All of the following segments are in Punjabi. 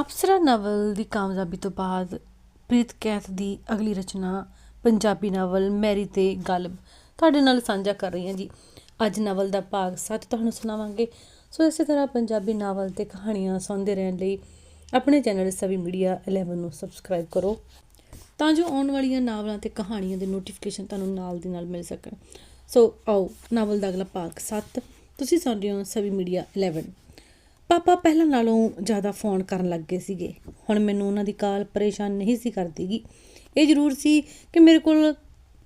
ਅਪਸਰਾ ਨਾਵਲ ਦੀ ਕਾਮਯਾਬੀ ਤੋਂ ਬਾਅਦ ਪ੍ਰੀਤ ਕੈਥ ਦੀ ਅਗਲੀ ਰਚਨਾ ਪੰਜਾਬੀ ਨਾਵਲ ਮੈਰੀ ਤੇ ਗਲਬ। ਤੁਹਾਡੇ ਨਾਲ ਸਾਂਝਾ ਕਰ ਰਹੀ ਹਾਂ ਜੀ। ਅੱਜ ਨਾਵਲ ਦਾ ਭਾਗ 7 ਤੁਹਾਨੂੰ ਸੁਣਾਵਾਂਗੇ। ਸੋ ਇਸੇ ਤਰ੍ਹਾਂ ਪੰਜਾਬੀ ਨਾਵਲ ਤੇ ਕਹਾਣੀਆਂ ਸੁਣਦੇ ਰਹਿਣ ਲਈ ਆਪਣੇ ਚੈਨਲ ਸਵੀ ਮੀਡੀਆ 11 ਨੂੰ ਸਬਸਕ੍ਰਾਈਬ ਕਰੋ ਤਾਂ ਜੋ ਆਉਣ ਵਾਲੀਆਂ ਨਾਵਲਾਂ ਤੇ ਕਹਾਣੀਆਂ ਦੇ ਨੋਟੀਫਿਕੇਸ਼ਨ ਤੁਹਾਨੂੰ ਨਾਲ ਦੀ ਨਾਲ ਮਿਲ ਸਕਣ। ਸੋ ਆਓ ਨਾਵਲ ਦਾ ਅਗਲਾ ਭਾਗ 7 ਤੁਸੀਂ ਸੁਣ ਰਹੇ ਹੋ ਸਵੀ ਮੀਡੀਆ 11 ਪਾਪਾ ਪਹਿਲਾਂ ਨਾਲੋਂ ਜ਼ਿਆਦਾ ਫੋਨ ਕਰਨ ਲੱਗ ਗਏ ਸੀਗੇ। ਹੁਣ ਮੈਨੂੰ ਉਹਨਾਂ ਦੀ ਕਾਲ ਪਰੇਸ਼ਾਨ ਨਹੀਂ ਸੀ ਕਰਦੀਗੀ। ਇਹ ਜ਼ਰੂਰ ਸੀ ਕਿ ਮੇਰੇ ਕੋਲ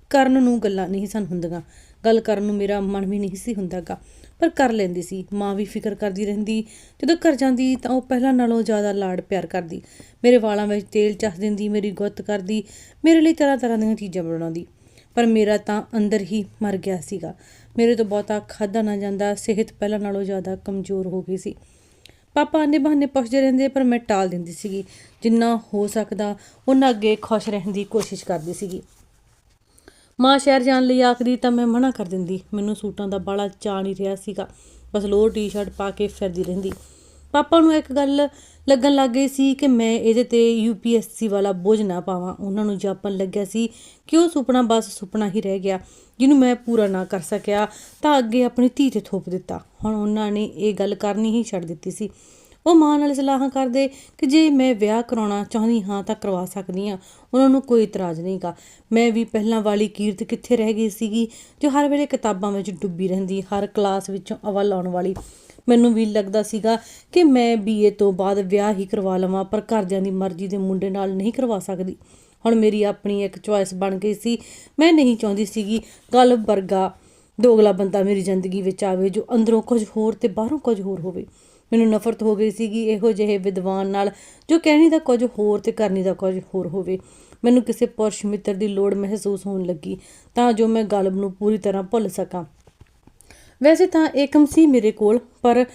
ਕਰਨ ਨੂੰ ਗੱਲਾਂ ਨਹੀਂ ਸਨ ਹੁੰਦੀਆਂ। ਗੱਲ ਕਰਨ ਨੂੰ ਮੇਰਾ ਮਨ ਵੀ ਨਹੀਂ ਸੀ ਹੁੰਦਾਗਾ। ਪਰ ਕਰ ਲੈਂਦੀ ਸੀ। ਮਾਂ ਵੀ ਫਿਕਰ ਕਰਦੀ ਰਹਿੰਦੀ। ਜਦੋਂ ਘਰ ਜਾਂਦੀ ਤਾਂ ਉਹ ਪਹਿਲਾਂ ਨਾਲੋਂ ਜ਼ਿਆਦਾ ਲਾਡ ਪਿਆਰ ਕਰਦੀ। ਮੇਰੇ ਵਾਲਾਂ ਵਿੱਚ ਤੇਲ ਚੱਸ ਦਿੰਦੀ, ਮੇਰੀ ਗੁੱਤ ਕਰਦੀ, ਮੇਰੇ ਲਈ ਤਰ੍ਹਾਂ ਤਰ੍ਹਾਂ ਦੀਆਂ ਚੀਜ਼ਾਂ ਬਣਾਉਂਦੀ। ਪਰ ਮੇਰਾ ਤਾਂ ਅੰਦਰ ਹੀ ਮਰ ਗਿਆ ਸੀਗਾ। ਮੇਰੇ ਤੋਂ ਬਹੁਤਾ ਖਾਦਾ ਨਾ ਜਾਂਦਾ। ਸਿਹਤ ਪਹਿਲਾਂ ਨਾਲੋਂ ਜ਼ਿਆਦਾ ਕਮਜ਼ੋਰ ਹੋ ਗਈ ਸੀ। ਪਾਪਾ ਆਨੇ ਬਹਾਨੇ ਪੁੱਛਦੇ ਰਹਿੰਦੇ ਪਰ ਮੈਂ ਟਾਲ ਦਿੰਦੀ ਸੀਗੀ। ਜਿੰਨਾ ਹੋ ਸਕਦਾ, ਉਹਨਾਂ ਅੱਗੇ ਖੁਸ਼ ਰਹਿਣ ਦੀ ਕੋਸ਼ਿਸ਼ ਕਰਦੀ ਸੀਗੀ। ਮਾਂ ਸ਼ਹਿਰ ਜਾਣ ਲਈ ਆਖਦੀ, ਤਾਂ ਮੈਂ ਮਨਾ ਕਰ ਦਿੰਦੀ। ਮੈਨੂੰ ਸੂਟਾਂ ਦਾ ਬਾਲਾ ਚਾਅ ਨਹੀਂ ਰਿਹਾ ਸੀਗਾ। ਬਸ ਲੋਅਰ ਟੀ-ਸ਼ਰਟ ਪਾ ਕੇ ਫਿਰਦੀ ਰਹਿੰਦੀ। ਪਾਪਾ ਨੂੰ ਇੱਕ ਗੱਲ ਲੱਗਣ ਲੱਗ ਗਈ ਸੀ ਕਿ ਮੈਂ ਇਹਦੇ ਤੇ ਯੂਪੀਐਸਸੀ ਵਾਲਾ ਬੋਝ ਨਾ ਪਾਵਾਂ। ਉਹਨਾਂ ਨੂੰ ਜਾਪਣ ਲੱਗਿਆ ਸੀ ਕਿ ਉਹ ਸੁਪਨਾ ਬਸ ਸੁਪਨਾ ਹੀ ਰਹਿ ਗਿਆ, ਜਿਹਨੂੰ ਮੈਂ ਪੂਰਾ ਨਾ ਕਰ ਸਕਿਆ ਤਾਂ ਅੱਗੇ ਆਪਣੀ ਧੀ ਤੇ ਥੋਪ ਦਿੱਤਾ। ਹੁਣ ਉਹਨਾਂ ਨੇ ਇਹ ਗੱਲ ਕਰਨੀ ਹੀ ਛੱਡ ਦਿੱਤੀ ਸੀ। ਉਹ ਮਾਂ ਨਾਲ ਸਲਾਹਾਂ ਕਰਦੇ ਕਿ ਜੇ ਮੈਂ ਵਿਆਹ ਕਰਾਉਣਾ ਚਾਹੁੰਦੀ ਹਾਂ ਤਾਂ ਕਰਵਾ ਸਕਦੀ ਹਾਂ। ਉਹਨਾਂ ਨੂੰ ਕੋਈ ਇਤਰਾਜ਼ ਨਹੀਂਗਾ ਮੈਂ ਵੀ ਪਹਿਲਾਂ ਵਾਲੀ ਕੀਰਤ ਕਿੱਥੇ ਰਹਿ ਗਈ ਸੀਗੀ, ਜੋ ਹਰ ਵੇਲੇ ਕਿਤਾਬਾਂ ਵਿੱਚ ਡੁੱਬੀ ਰਹਿੰਦੀ, ਹਰ ਕਲਾਸ ਵਿੱਚੋਂ ਅਵਲ ਆਉਣ ਵਾਲੀ। ਮੈਨੂੰ ਵੀ ਲੱਗਦਾ ਸੀਗਾ ਕਿ ਮੈਂ ਬੀਏ ਤੋਂ ਬਾਅਦ ਵਿਆਹ ਹੀ ਕਰਵਾ ਲਵਾਂ, ਪਰ ਘਰਦਿਆਂ ਦੀ ਮਰਜ਼ੀ ਦੇ ਮੁੰਡੇ ਨਾਲ ਨਹੀਂ ਕਰਵਾ ਸਕਦੀ। ਹੁਣ ਮੇਰੀ ਆਪਣੀ ਇੱਕ ਚੁਆਇਸ ਬਣ ਗਈ ਸੀ। ਮੈਂ ਨਹੀਂ ਚਾਹੁੰਦੀ ਸੀਗੀ ਗੱਲ ਵਰਗਾ ਦੋਗਲਾ ਬੰਦਾ ਮੇਰੀ ਜ਼ਿੰਦਗੀ ਵਿੱਚ ਆਵੇ ਜੋ ਅੰਦਰੋਂ ਕੁਝ ਹੋਰ ਤੇ ਬਾਹਰੋਂ ਕੁਝ ਹੋਰ ਹੋਵੇ। ਮੈਨੂੰ ਨਫ਼ਰਤ ਹੋ ਗਈ ਸੀਗੀ ਇਹੋ ਜਿਹੇ ਵਿਦਵਾਨ ਨਾਲ ਜੋ ਕਹਿਣੀ ਦਾ ਕੁਝ ਹੋਰ ਤੇ ਕਰਨੀ ਦਾ ਕੁਝ ਹੋਰ ਹੋਵੇ। ਮੈਨੂੰ ਕਿਸੇ ਪੁਰਸ਼ ਮਿੱਤਰ ਦੀ ਲੋੜ ਮਹਿਸੂਸ ਹੋਣ ਲੱਗੀ ਤਾਂ ਜੋ ਮੈਂ ਗਲਬ ਨੂੰ ਪੂਰੀ ਤਰ੍ਹਾਂ ਭੁੱਲ ਸਕਾਂ। ਵੈਸੇ ਤਾਂ ਏਕਮ ਸੀ ਮੇਰੇ ਕੋਲ, ਪਰ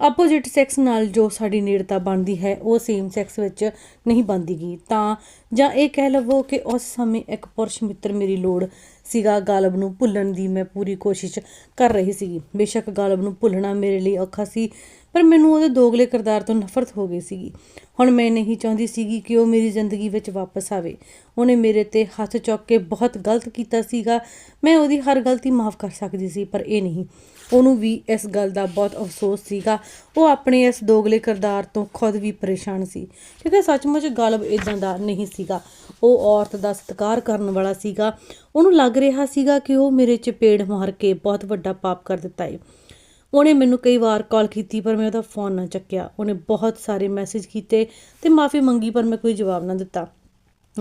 ਆਪੋਜਿਟ ਸੈਕਸ ਨਾਲ ਜੋ ਸਾਡੀ ਨੇੜਤਾ ਬਣਦੀ ਹੈ, ਉਹ ਸੇਮ ਸੈਕਸ ਵਿੱਚ ਨਹੀਂ ਬਣਦੀਗੀ। ਤਾਂ ਜਾਂ ਇਹ ਕਹਿ ਲਵੋ ਕਿ ਉਸ ਸਮੇਂ ਇੱਕ ਪੁਰਸ਼ ਮਿੱਤਰ ਮੇਰੀ ਲੋੜ ਸੀਗਾ ਗਾਲਬ ਨੂੰ ਭੁੱਲਣ ਦੀ, ਮੈਂ ਪੂਰੀ ਕੋਸ਼ਿਸ਼ ਕਰ ਰਹੀ ਸੀਗੀ। ਬੇਸ਼ੱਕ ਗਾਲਬ ਨੂੰ ਭੁੱਲਣਾ ਮੇਰੇ ਲਈ ਔਖਾ ਸੀ ਪਰ ਮੈਨੂੰ ਉਹਦੇ ਦੋਗਲੇ ਕਿਰਦਾਰ ਤੋਂ ਨਫ਼ਰਤ ਹੋ ਗਈ ਸੀਗੀ। ਹੁਣ ਮੈਂ ਨਹੀਂ ਚਾਹੁੰਦੀ ਸੀਗੀ ਕਿ ਉਹ ਮੇਰੀ ਜ਼ਿੰਦਗੀ ਵਿੱਚ ਵਾਪਸ ਆਵੇ। ਉਹਨੇ ਮੇਰੇ ਤੇ ਹੱਥ ਚੁੱਕ ਕੇ ਬਹੁਤ ਗਲਤ ਕੀਤਾ ਸੀਗਾ। ਮੈਂ ਉਹਦੀ ਹਰ ਗਲਤੀ ਮਾਫ ਕਰ ਸਕਦੀ ਸੀ, ਪਰ ਇਹ ਨਹੀਂ। ਉਹਨੂੰ ਵੀ ਇਸ ਗੱਲ ਦਾ ਬਹੁਤ ਅਫਸੋਸ ਸੀਗਾ। ਉਹ ਆਪਣੇ ਇਸ ਦੋਗਲੇ ਕਿਰਦਾਰ ਤੋਂ ਖੁਦ ਵੀ ਪਰੇਸ਼ਾਨ ਸੀ, ਕਿਉਂਕਿ ਸੱਚਮੁੱਚ ਗਲਬ ਇਦਾਂ ਦਾ ਨਹੀਂ ਸੀਗਾ। ਉਹ ਔਰਤ ਦਾ ਸਤਿਕਾਰ ਕਰਨ ਵਾਲਾ ਸੀਗਾ। ਉਹਨੂੰ ਲੱਗ ਰਿਹਾ ਸੀਗਾ ਕਿ ਉਹ ਮੇਰੇ ਚਪੇੜ ਮਾਰ ਕੇ ਬਹੁਤ ਵੱਡਾ ਪਾਪ ਕਰ ਦਿੱਤਾ ਹੈ ਉਹਨੇ ਮੈਨੂੰ ਕਈ ਵਾਰ ਕਾਲ ਕੀਤੀ, ਪਰ ਮੈਂ ਉਹਦਾ ਫੋਨ ਨਾ ਚੱਕਿਆ। ਉਹਨੇ ਬਹੁਤ ਸਾਰੇ ਮੈਸੇਜ ਕੀਤੇ ਤੇ ਮਾਫੀ ਮੰਗੀ, ਪਰ ਮੈਂ ਕੋਈ ਜਵਾਬ ਨਾ ਦਿੱਤਾ।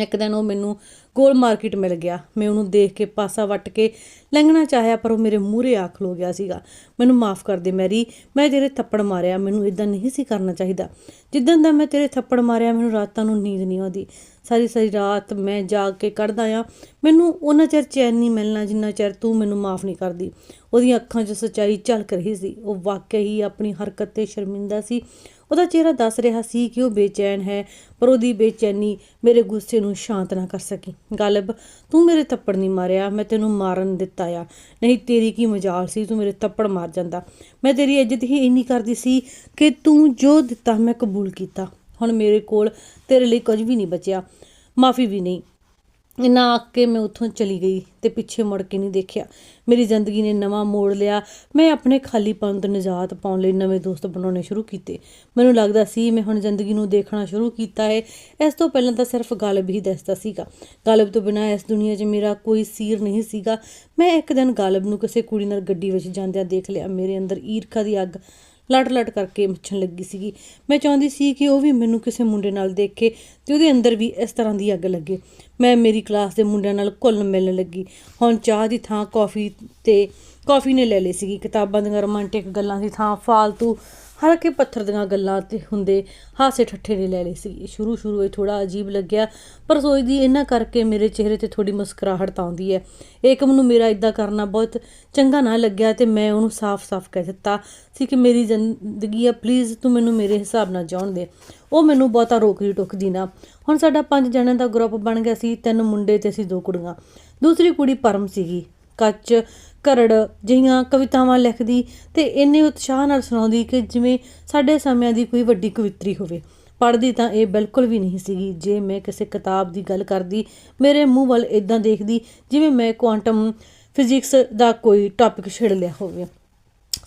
ਇੱਕ ਦਿਨ ਉਹ ਮੈਨੂੰ ਗੋਲ ਮਾਰਕੀਟ ਮਿਲ ਗਿਆ। ਮੈਂ ਉਹਨੂੰ ਦੇਖ ਕੇ ਪਾਸਾ ਵੱਟ ਕੇ ਲੰਘਣਾ ਚਾਹਿਆ, ਪਰ ਉਹ ਮੇਰੇ ਮੂਹਰੇ ਆ ਖਲੋ ਗਿਆ ਸੀਗਾ। ਮੈਨੂੰ ਮਾਫ ਕਰ ਦੇ ਮੈਰੀ, ਮੈਂ ਤੇਰੇ ਥੱਪੜ ਮਾਰਿਆ, ਮੈਨੂੰ ਇਦਾਂ ਨਹੀਂ ਸੀ ਕਰਨਾ ਚਾਹੀਦਾ। ਜਿੱਦਣ ਦਾ ਮੈਂ ਤੇਰੇ ਥੱਪੜ ਮਾਰਿਆ, ਮੈਨੂੰ ਰਾਤਾਂ ਨੂੰ ਨੀਂਦ ਨਹੀਂ ਆਉਂਦੀ। ਸਾਰੀ ਸਾਰੀ ਰਾਤ ਮੈਂ ਜਾਗ ਕੇ ਕੱਢਦਾ ਆ। ਮੈਨੂੰ ਉਹਨਾਂ ਚਿਰ ਚੈਨ ਨਹੀਂ ਮਿਲਣਾ ਜਿੰਨਾ ਚਿਰ ਤੂੰ ਮੈਨੂੰ ਮਾਫ ਨਹੀਂ ਕਰਦੀ। ਉਹਦੀਆਂ ਅੱਖਾਂ 'ਚ ਸੱਚਾਈ ਝਲਕ ਰਹੀ ਸੀ। ਉਹ ਵਾਕਈ ਹੀ ਆਪਣੀ ਹਰਕਤ ਤੇ ਸ਼ਰਮਿੰਦਾ ਸੀ। ਉਹਦਾ ਚਿਹਰਾ ਦੱਸ ਰਿਹਾ ਸੀ ਕਿ ਉਹ ਬੇਚੈਨ ਹੈ, ਪਰ ਉਹਦੀ ਬੇਚੈਨੀ ਮੇਰੇ ਗੁੱਸੇ ਨੂੰ ਸ਼ਾਂਤ ਨਾ ਕਰ ਸਕੀ। ਗਲਬ, ਤੂੰ ਮੇਰੇ ਥੱਪੜ ਨਹੀਂ ਮਾਰਿਆ, ਮੈਂ ਤੈਨੂੰ ਮਾਰਨ ਦਿੱਤਾ ਆ। ਨਹੀਂ, ਤੇਰੀ ਕੀ ਮਜਾਲ ਸੀ? ਤੂੰ ਮੇਰੇ ਥੱਪੜ ਮਾਰ ਜਾਂਦਾ। ਮੈਂ ਤੇਰੀ ਇੱਜ਼ਤ ਹੀ ਇੰਨੀ ਕਰਦੀ ਸੀ ਕਿ ਤੂੰ ਜੋ ਦਿੱਤਾ ਮੈਂ ਕਬੂਲ ਕੀਤਾ। ਹੁਣ ਮੇਰੇ ਕੋਲ ਤੇਰੇ ਲਈ ਕੁਝ ਵੀ ਨਹੀਂ ਬਚਿਆ। ਮਾਫੀ ਵੀ ਨਹੀਂ। ਇੰਨਾ ਆਖ ਕੇ ਮੈਂ ਉੱਥੋਂ ਚਲੀ ਗਈ ਅਤੇ ਪਿੱਛੇ ਮੁੜ ਕੇ ਨਹੀਂ ਦੇਖਿਆ। ਮੇਰੀ ਜ਼ਿੰਦਗੀ ਨੇ ਨਵਾਂ ਮੋੜ ਲਿਆ। ਮੈਂ ਆਪਣੇ ਖਾਲੀਪਨ ਤੋਂ ਨਿਜਾਤ ਪਾਉਣ ਲਈ ਨਵੇਂ ਦੋਸਤ ਬਣਾਉਣੇ ਸ਼ੁਰੂ ਕੀਤੇ। ਮੈਨੂੰ ਲੱਗਦਾ ਸੀ ਮੈਂ ਹੁਣ ਜ਼ਿੰਦਗੀ ਨੂੰ ਦੇਖਣਾ ਸ਼ੁਰੂ ਕੀਤਾ ਹੈ। ਇਸ ਤੋਂ ਪਹਿਲਾਂ ਤਾਂ ਸਿਰਫ ਗਾਲਬ ਹੀ ਦੱਸਦਾ ਸੀਗਾ। ਗਾਲਬ ਤੋਂ ਬਿਨਾਂ ਇਸ ਦੁਨੀਆ 'ਚ ਮੇਰਾ ਕੋਈ ਸੀਰ ਨਹੀਂ ਸੀਗਾ। ਮੈਂ ਇੱਕ ਦਿਨ ਗਾਲਬ ਨੂੰ ਕਿਸੇ ਕੁੜੀ ਨਾਲ ਗੱਡੀ ਵਿੱਚ ਜਾਂਦਿਆਂ ਦੇਖ ਲਿਆ। ਮੇਰੇ ਅੰਦਰ ਈਰਖਾ ਦੀ ਅੱਗ ਲੜ ਲੜ ਕਰਕੇ ਮੱਛਣ ਲੱਗੀ ਸੀਗੀ। ਮੈਂ ਚਾਹੁੰਦੀ ਸੀ ਕਿ ਉਹ ਵੀ ਮੈਨੂੰ ਕਿਸੇ ਮੁੰਡੇ ਨਾਲ ਦੇਖੇ ਤੇ ਉਹਦੇ ਅੰਦਰ ਵੀ ਇਸ ਤਰ੍ਹਾਂ ਦੀ ਅੱਗ ਲੱਗੇ। ਮੈਂ ਮੇਰੀ ਕਲਾਸ ਦੇ ਮੁੰਡਿਆਂ ਨਾਲ ਘੁਲਣ ਮਿਲਣ ਲੱਗੀ। ਹੁਣ ਚਾਹ ਦੀ ਥਾਂ, ਕਾਫੀ ਤੇ, ਕਾਫੀ ਨੇ ਲੈ ਲਈ ਸੀਗੀ। ਕਿਤਾਬਾਂ ਦੀਆਂ ਰੋਮਾਂਟਿਕ ਗੱਲਾਂ ਦੀ ਥਾਂ, ਫਾਲਤੂ ਹਲਕੇ ਪੱਥਰ ਦੀਆਂ ਗੱਲਾਂ ਤੇ ਹੁੰਦੇ ਹਾਸੇ ਠੱਠੇ ਨੇ ਲੈ ਲਈ ਸੀ ਸ਼ੁਰੂ ਸ਼ੁਰੂ ਇਹ ਥੋੜਾ ਅਜੀਬ ਲੱਗਿਆ, ਪਰ ਸੋਚਦੀ ਇਹਨਾਂ ਕਰਕੇ ਮੇਰੇ ਚਿਹਰੇ ਤੇ ਥੋੜੀ ਮੁਸਕਰਾਹਟ ਤਾਂ ਆਉਂਦੀ ਹੈ। ਏਕਮ ਨੂੰ ਮੇਰਾ ਇਦਾਂ ਕਰਨਾ ਬਹੁਤ ਚੰਗਾ ਨਾ ਲੱਗਿਆ ਤੇ ਮੈਂ ਉਹਨੂੰ ਸਾਫ਼-ਸਾਫ਼ ਕਹਿ ਦਿੱਤਾ ਸੀ ਕਿ ਮੇਰੀ ਜ਼ਿੰਦਗੀ ਆ ਪਲੀਜ਼ ਤੂੰ ਮੈਨੂੰ ਮੇਰੇ ਹਿਸਾਬ ਨਾਲ ਜਾਣ ਦੇ। ਉਹ ਮੈਨੂੰ ਬਹੁਤਾ ਰੋਕਦੀ ਟੋਕਦੀ ਨਾ। ਹੁਣ ਸਾਡਾ ਪੰਜ ਜਣਿਆਂ ਦਾ ਗਰੁੱਪ ਬਣ ਗਿਆ ਸੀ, ਤਿੰਨ ਮੁੰਡੇ ਤੇ ਅਸੀਂ ਦੋ ਕੁੜੀਆਂ। ਦੂਸਰੀ ਕੁੜੀ ਪਰਮ ਸੀਗੀ। ਕੱਚ ਕਰੜ ਜਿਹੀਆਂ ਕਵਿਤਾਵਾਂ ਲਿਖਦੀ ਤੇ ਇੰਨੇ ਉਤਸ਼ਾਹ ਨਾਲ ਸੁਣਾਉਂਦੀ ਕਿ ਜਿਵੇਂ ਸਾਡੇ ਸਮਿਆਂ ਦੀ ਕੋਈ ਵੱਡੀ ਕਵਿਤਰੀ ਹੋਵੇ। ਪੜ੍ਹਦੀ ਤਾਂ ਇਹ ਬਿਲਕੁਲ ਵੀ ਨਹੀਂ ਸੀਗੀ। ਜੇ ਮੈਂ ਕਿਸੇ ਕਿਤਾਬ ਦੀ ਗੱਲ ਕਰਦੀ, ਮੇਰੇ ਮੂੰਹ ਵੱਲ ਇਦਾਂ ਦੇਖਦੀ ਜਿਵੇਂ ਮੈਂ ਕੁਆਂਟਮ ਫਿਜ਼ਿਕਸ ਦਾ ਕੋਈ ਟੌਪਿਕ ਛੇੜ ਲਿਆ ਹੋਵੇ।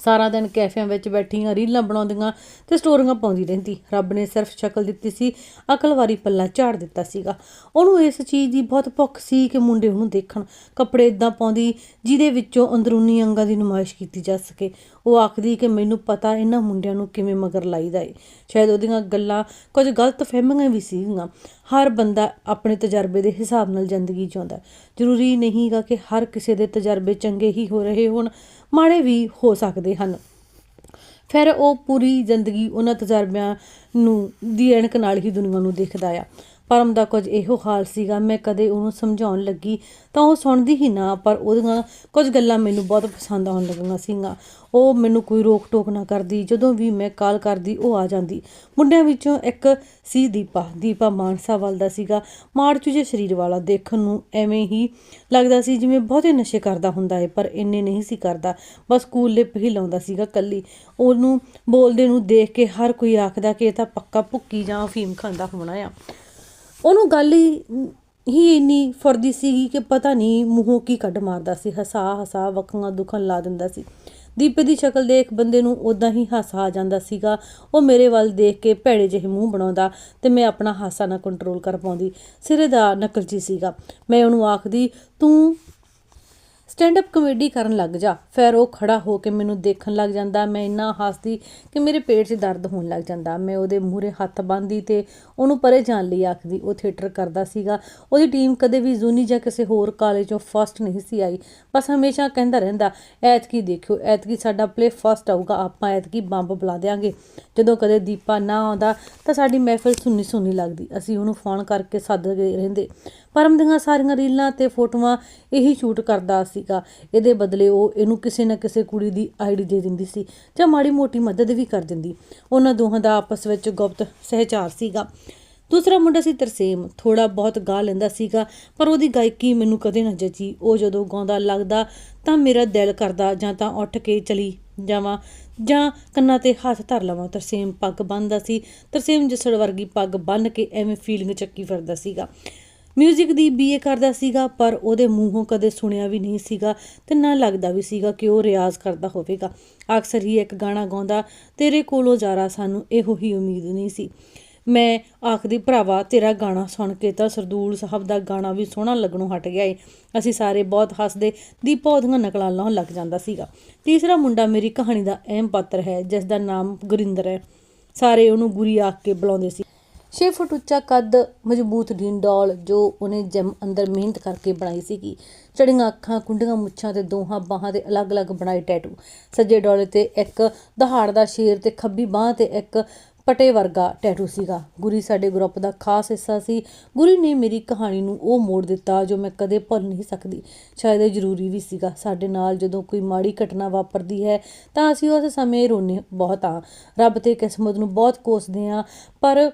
ਸਾਰਾ ਦਿਨ ਕੈਫਿਆਂ ਵਿੱਚ ਬੈਠੀਆਂ, ਰੀਲਾਂ ਬਣਾਉਂਦੀਆਂ ਤੇ ਸਟੋਰੀਆਂ ਪਾਉਂਦੀ ਰਹਿੰਦੀ। ਰੱਬ ਨੇ ਸਿਰਫ ਸ਼ਕਲ ਦਿੱਤੀ ਸੀ, ਅਕਲ ਵਾਰੀ ਪੱਲਾ ਝਾੜ ਦਿੱਤਾ ਸੀਗਾ। ਉਹਨੂੰ ਇਸ ਚੀਜ਼ ਦੀ ਬਹੁਤ ਭੁੱਖ ਸੀ ਕਿ ਮੁੰਡੇ ਉਹਨੂੰ ਦੇਖਣ, ਕੱਪੜੇ ਇਦਾਂ ਪਾਉਂਦੀ ਜਿਹਦੇ ਵਿੱਚੋਂ ਅੰਦਰੂਨੀ ਅੰਗਾਂ ਦੀ ਨੁਮਾਇਸ਼ ਕੀਤੀ ਜਾ ਸਕੇ। ਉਹ ਆਖਦੀ ਕਿ ਮੈਨੂੰ ਪਤਾ ਇਹਨਾਂ ਮੁੰਡਿਆਂ ਨੂੰ ਕਿਵੇਂ ਮਗਰ ਲਾਈਦਾ ਏ। ਸ਼ਾਇਦ ਉਹਦੀਆਂ ਗੱਲਾਂ ਕੁਝ ਗਲਤ ਫਹਿਮੀਆਂ ਵੀ ਸੀਗੀਆਂ। ਹਰ ਬੰਦਾ ਆਪਣੇ ਤਜਰਬੇ ਦੇ ਹਿਸਾਬ ਨਾਲ ਜ਼ਿੰਦਗੀ ਜਿਉਂਦਾ। ਹੈ। ਜ਼ਰੂਰੀ ਨਹੀਂਗਾ ਕਿ ਹਰ ਕਿਸੇ ਦੇ ਤਜਰਬੇ ਚੰਗੇ ਹੀ ਹੋ ਰਹੇ ਹੋਣ। ਮਾੜੇ ਵੀ ਹੋ ਸਕਦੇ ਹਨ। ਫਿਰ ਉਹ ਪੂਰੀ ਜ਼ਿੰਦਗੀ ਉਹਨਾਂ ਤਜਰਬਿਆਂ ਨੂੰ ਦੀ ਐਨਕ ਨਾਲ ਹੀ ਦੁਨੀਆ ਨੂੰ ਦੇਖਦਾ ਆ। ਪਰਮ ਦਾ ਕੁਝ ਇਹੋ ਹਾਲ ਸੀਗਾ। ਮੈਂ ਕਦੇ ਉਹਨੂੰ ਸਮਝਾਉਣ ਲੱਗੀ ਤਾਂ ਉਹ ਸੁਣਦੀ ਹੀ ਨਾ, ਪਰ ਉਹਦੀਆਂ ਕੁਝ ਗੱਲਾਂ ਮੈਨੂੰ ਬਹੁਤ ਪਸੰਦ ਆਉਣ ਲੱਗੀਆਂ ਸੀਗੀਆਂ। ਉਹ ਮੈਨੂੰ ਕੋਈ ਰੋਕ ਟੋਕ ਨਾ ਕਰਦੀ। ਜਦੋਂ ਵੀ ਮੈਂ ਕਾਲ ਕਰਦੀ, ਉਹ ਆ ਜਾਂਦੀ। ਮੁੰਡਿਆਂ ਵਿੱਚੋਂ ਇੱਕ ਸੀ ਦੀਪਾ। ਦੀਪਾ ਮਾਨਸਾ ਵੱਲ ਦਾ ਸੀਗਾ। ਮਾੜਚੂ ਜਿਹੇ ਸਰੀਰ ਵਾਲਾ। ਦੇਖਣ ਨੂੰ ਐਵੇਂ ਹੀ ਲੱਗਦਾ ਸੀ ਜਿਵੇਂ ਬਹੁਤੇ ਨਸ਼ੇ ਕਰਦਾ ਹੁੰਦਾ ਹੈ ਪਰ ਇੰਨੇ ਨਹੀਂ ਸੀ ਕਰਦਾ। ਬਸ ਕੂਲ ਲਿਪ ਹੀ ਲਾਉਂਦਾ ਸੀਗਾ ਕੱਲੀ ਉਹਨੂੰ ਬੋਲਦੇ ਨੂੰ ਦੇਖ ਕੇ ਹਰ ਕੋਈ ਆਖਦਾ ਕਿ ਇਹ ਤਾਂ ਪੱਕਾ ਭੁੱਕੀ ਜਾਂ ਅਫੀਮ ਖਾਂਦਾ ਹੋਣਾ ਆ। ਉਹਨੂੰ ਗੱਲ ਹੀ ਇੰਨੀ ਫੁਰਦੀ ਸੀਗੀ ਕਿ ਪਤਾ ਨਹੀਂ ਮੂੰਹੋਂ ਕੀ ਕੱਢ ਮਾਰਦਾ ਸੀ, ਹਸਾ ਹਸਾ ਵੱਖੀਆਂ ਦੁਖਣ ਲਾ ਦਿੰਦਾ ਸੀ। ਦੀਪੇ ਦੀ ਸ਼ਕਲ ਦੇਖ ਬੰਦੇ ਨੂੰ ਉਦਾਂ ਹੀ ਹਾਸਾ ਆ ਜਾਂਦਾ ਸੀਗਾ। ਉਹ ਮੇਰੇ ਵੱਲ ਦੇਖ ਕੇ ਭੈੜੇ ਜਿਹੇ ਮੂੰਹ ਬਣਾਉਂਦਾ ਤੇ ਮੈਂ ਆਪਣਾ ਹਾਸਾ ਨਾ ਕੰਟਰੋਲ ਕਰ ਪਾਉਂਦੀ। ਸਿਰੇ ਦਾ ਨਕਲਚੀ ਸੀਗਾ। ਮੈਂ ਉਹਨੂੰ ਆਖਦੀ, ਤੂੰ ਸਟੈਂਡ ਅਪ ਕਮੇਡੀ ਕਰਨ ਲੱਗ ਜਾ। ਫਿਰ ਉਹ ਖੜਾ ਹੋ ਕੇ ਮੈਨੂੰ ਦੇਖਣ ਲੱਗ ਜਾਂਦਾ। ਮੈਂ ਇੰਨਾ ਹੱਸਦੀ ਕਿ ਮੇਰੇ ਪੇਟ 'ਚ ਦਰਦ ਹੋਣ ਲੱਗ ਜਾਂਦਾ। ਮੈਂ ਉਹਦੇ ਮੂਹਰੇ ਹੱਥ ਬੰਨ੍ਹਦੀ ਤੇ ਉਹਨੂੰ ਪਰੇ ਜਾਣ ਲਈ ਆਖਦੀ। ਉਹ ਥੀਏਟਰ ਕਰਦਾ ਸੀਗਾ। ਉਹਦੀ ਟੀਮ ਕਦੇ ਵੀ ਜ਼ੂਨੀ ਜਾਂ ਕਿਸੇ ਹੋਰ ਕਾਲਜ ਚੋਂ ਫਸਟ ਨਹੀਂ ਸੀ ਆਈ। ਬਸ ਹਮੇਸ਼ਾ ਕਹਿੰਦਾ ਰਹਿੰਦਾ, ਐਤਕੀ ਦੇਖਿਓ, ਐਤਕੀ ਸਾਡਾ ਪਲੇ ਫਸਟ ਆਊਗਾ। ਆਪਾਂ ਐਤਕੀ ਬੰਬ ਬੁਲਾ ਦੇਾਂਗੇ ਜਦੋਂ ਕਦੇ ਦੀਪਾ ਨਾ ਆਉਂਦਾ ਤਾਂ ਸਾਡੀ ਮਹਿਫਿਲ ਸੁੰਨੀ ਸੁੰਨੀ ਲੱਗਦੀ। ਅਸੀਂ ਉਹਨੂੰ ਫੋਨ ਕਰਕੇ ਸੱਦਦੇ ਰਹਿੰਦੇ। ਪਰਮ ਦੀਆਂ ਸਾਰੀਆਂ ਰੀਲਾਂ ਤੇ ਫੋਟੋਆਂ ਇਹੀ ਸ਼ੂਟ ਕਰਦਾ ਸੀਗਾ। ਇਹਦੇ ਬਦਲੇ ਉਹ ਇਹਨੂੰ ਕਿਸੇ ਨਾ ਕਿਸੇ ਕੁੜੀ ਦੀ ਆਈਡੀ ਦੇ ਦਿੰਦੀ ਸੀ ਜਾਂ ਮਾੜੀ ਮੋਟੀ ਮਦਦ ਵੀ ਕਰ ਦਿੰਦੀ। ਉਹਨਾਂ ਦੋਹਾਂ ਦਾ ਆਪਸ ਵਿੱਚ ਗੁਪਤ ਸਹਿਚਾਰ ਸੀਗਾ। ਦੂਸਰਾ ਮੁੰਡਾ ਸੀ ਤਰਸੇਮ। ਥੋੜਾ ਬਹੁਤ ਗਾ ਲੈਂਦਾ ਸੀਗਾ, ਪਰ ਉਹਦੀ ਗਾਇਕੀ ਮੈਨੂੰ ਕਦੇ ਨਾ ਜਚੀ। ਉਹ ਜਦੋਂ ਗਾਉਂਦਾ ਲੱਗਦਾ ਤਾਂ ਮੇਰਾ ਦਿਲ ਕਰਦਾ ਜਾਂ ਤਾਂ ਉੱਠ ਕੇ ਚਲੀ ਜਾਵਾਂ ਜਾਂ ਕੰਨਾਂ ਤੇ ਹੱਥ ਧਰ ਲਵਾਂ। ਤਰਸੇਮ ਪੱਗ ਬੰਨਦਾ ਸੀ। ਤਰਸੇਮ ਜਸੜ ਵਰਗੀ ਪੱਗ ਬੰਨ ਕੇ ਐਵੇਂ ਫੀਲਿੰਗ ਚੱਕੀ ਫਿਰਦਾ ਸੀਗਾ। ਮਿਊਜ਼ਿਕ ਦੀ ਬੀਏ ਕਰਦਾ ਸੀਗਾ, ਪਰ ਉਹਦੇ ਮੂੰਹੋਂ ਕਦੇ ਸੁਣਿਆ ਵੀ ਨਹੀਂ ਸੀਗਾ ਤੇ ਨਾ ਲੱਗਦਾ ਵੀ ਸੀਗਾ ਕਿ ਉਹ ਰਿਆਜ਼ ਕਰਦਾ ਹੋਵੇਗਾ। ਅਕਸਰ ਹੀ ਇੱਕ ਗਾਣਾ ਗਾਉਂਦਾ, ਤੇਰੇ ਕੋਲੋਂ ਜਾਰਾ ਸਾਨੂੰ ਇਹੋ ਹੀ ਉਮੀਦ ਨਹੀਂ ਸੀ। ਮੈਂ ਆਖਦੀ, ਭਰਾਵਾ, ਤੇਰਾ ਗਾਣਾ ਸੁਣ ਕੇ ਤਾਂ ਸਰਦੂਲ ਸਾਹਿਬ ਦਾ ਗਾਣਾ ਵੀ ਸੋਹਣਾ ਲੱਗਣੋਂ ਹਟ ਗਿਆ ਏ। ਅਸੀਂ ਸਾਰੇ ਬਹੁਤ ਹੱਸਦੇ, ਦੀਪਾ ਉਹਦੀਆਂ ਨਕਲਾਂ ਲਾਉਣ ਲੱਗ ਜਾਂਦਾ ਸੀਗਾ। ਤੀਸਰਾ ਮੁੰਡਾ ਮੇਰੀ ਕਹਾਣੀ ਦਾ ਅਹਿਮ ਪਾਤਰ ਹੈ ਜਿਸ ਦਾ ਨਾਮ ਗੁਰਿੰਦਰ ਹੈ। ਸਾਰੇ ਉਹਨੂੰ ਗੁਰੀ ਆਖ ਕੇ ਬੁਲਾਉਂਦੇ ਸੀ। 6 ਫੁੱਟ ਉੱਚਾ ਕੱਦ ਮਜ਼ਬੂਤ ਡੀਂਡੋਲ ਜੋ ਉਹਨੇ ਜਿਮ ਅੰਦਰ ਮਿਹਨਤ ਕਰਕੇ ਬਣਾਈ ਸੀਗੀ। ਚੜੀਆਂ ਅੱਖਾਂ, ਕੁੰਡੀਆਂ ਮੁੱਛਾਂ ਤੇ ਦੋਹਾਂ ਬਾਹਾਂ ਤੇ ਅਲੱਗ-ਅਲੱਗ ਬਣਾਏ ਟੈਟੂ ਸੱਜੇ ਡੋਲੇ ਤੇ ਇੱਕ ਦਹਾੜ ਦਾ ਸ਼ੇਰ ਤੇ ਖੱਬੀ ਬਾਹ ਤੇ ਇੱਕ ਪਟੇ ਵਰਗਾ ਟੈਟੂ ਸੀਗਾ। ਗੁਰੀ ਸਾਡੇ ਗਰੁੱਪ ਦਾ ਖਾਸ ਹਿੱਸਾ ਸੀ। ਗੁਰੀ ਨੇ ਮੇਰੀ ਕਹਾਣੀ ਨੂੰ ਉਹ ਮੋੜ ਦਿੱਤਾ ਜੋ ਮੈਂ ਕਦੇ ਭੁੱਲ ਨਹੀਂ ਸਕਦੀ। ਸ਼ਾਇਦ ਇਹ ਜ਼ਰੂਰੀ ਵੀ ਸੀਗਾ। ਸਾਡੇ ਨਾਲ ਜਦੋਂ ਕੋਈ ਮਾੜੀ ਘਟਨਾ ਵਾਪਰਦੀ ਹੈ ਤਾਂ ਅਸੀਂ ਉਸ ਸਮੇਂ ਰੋਨੇ ਬਹੁਤ ਆ ਰੱਬ ਤੇ ਕਿਸਮਤ ਨੂੰ ਬਹੁਤ ਕੋਸਦੇ ਆ ਪਰ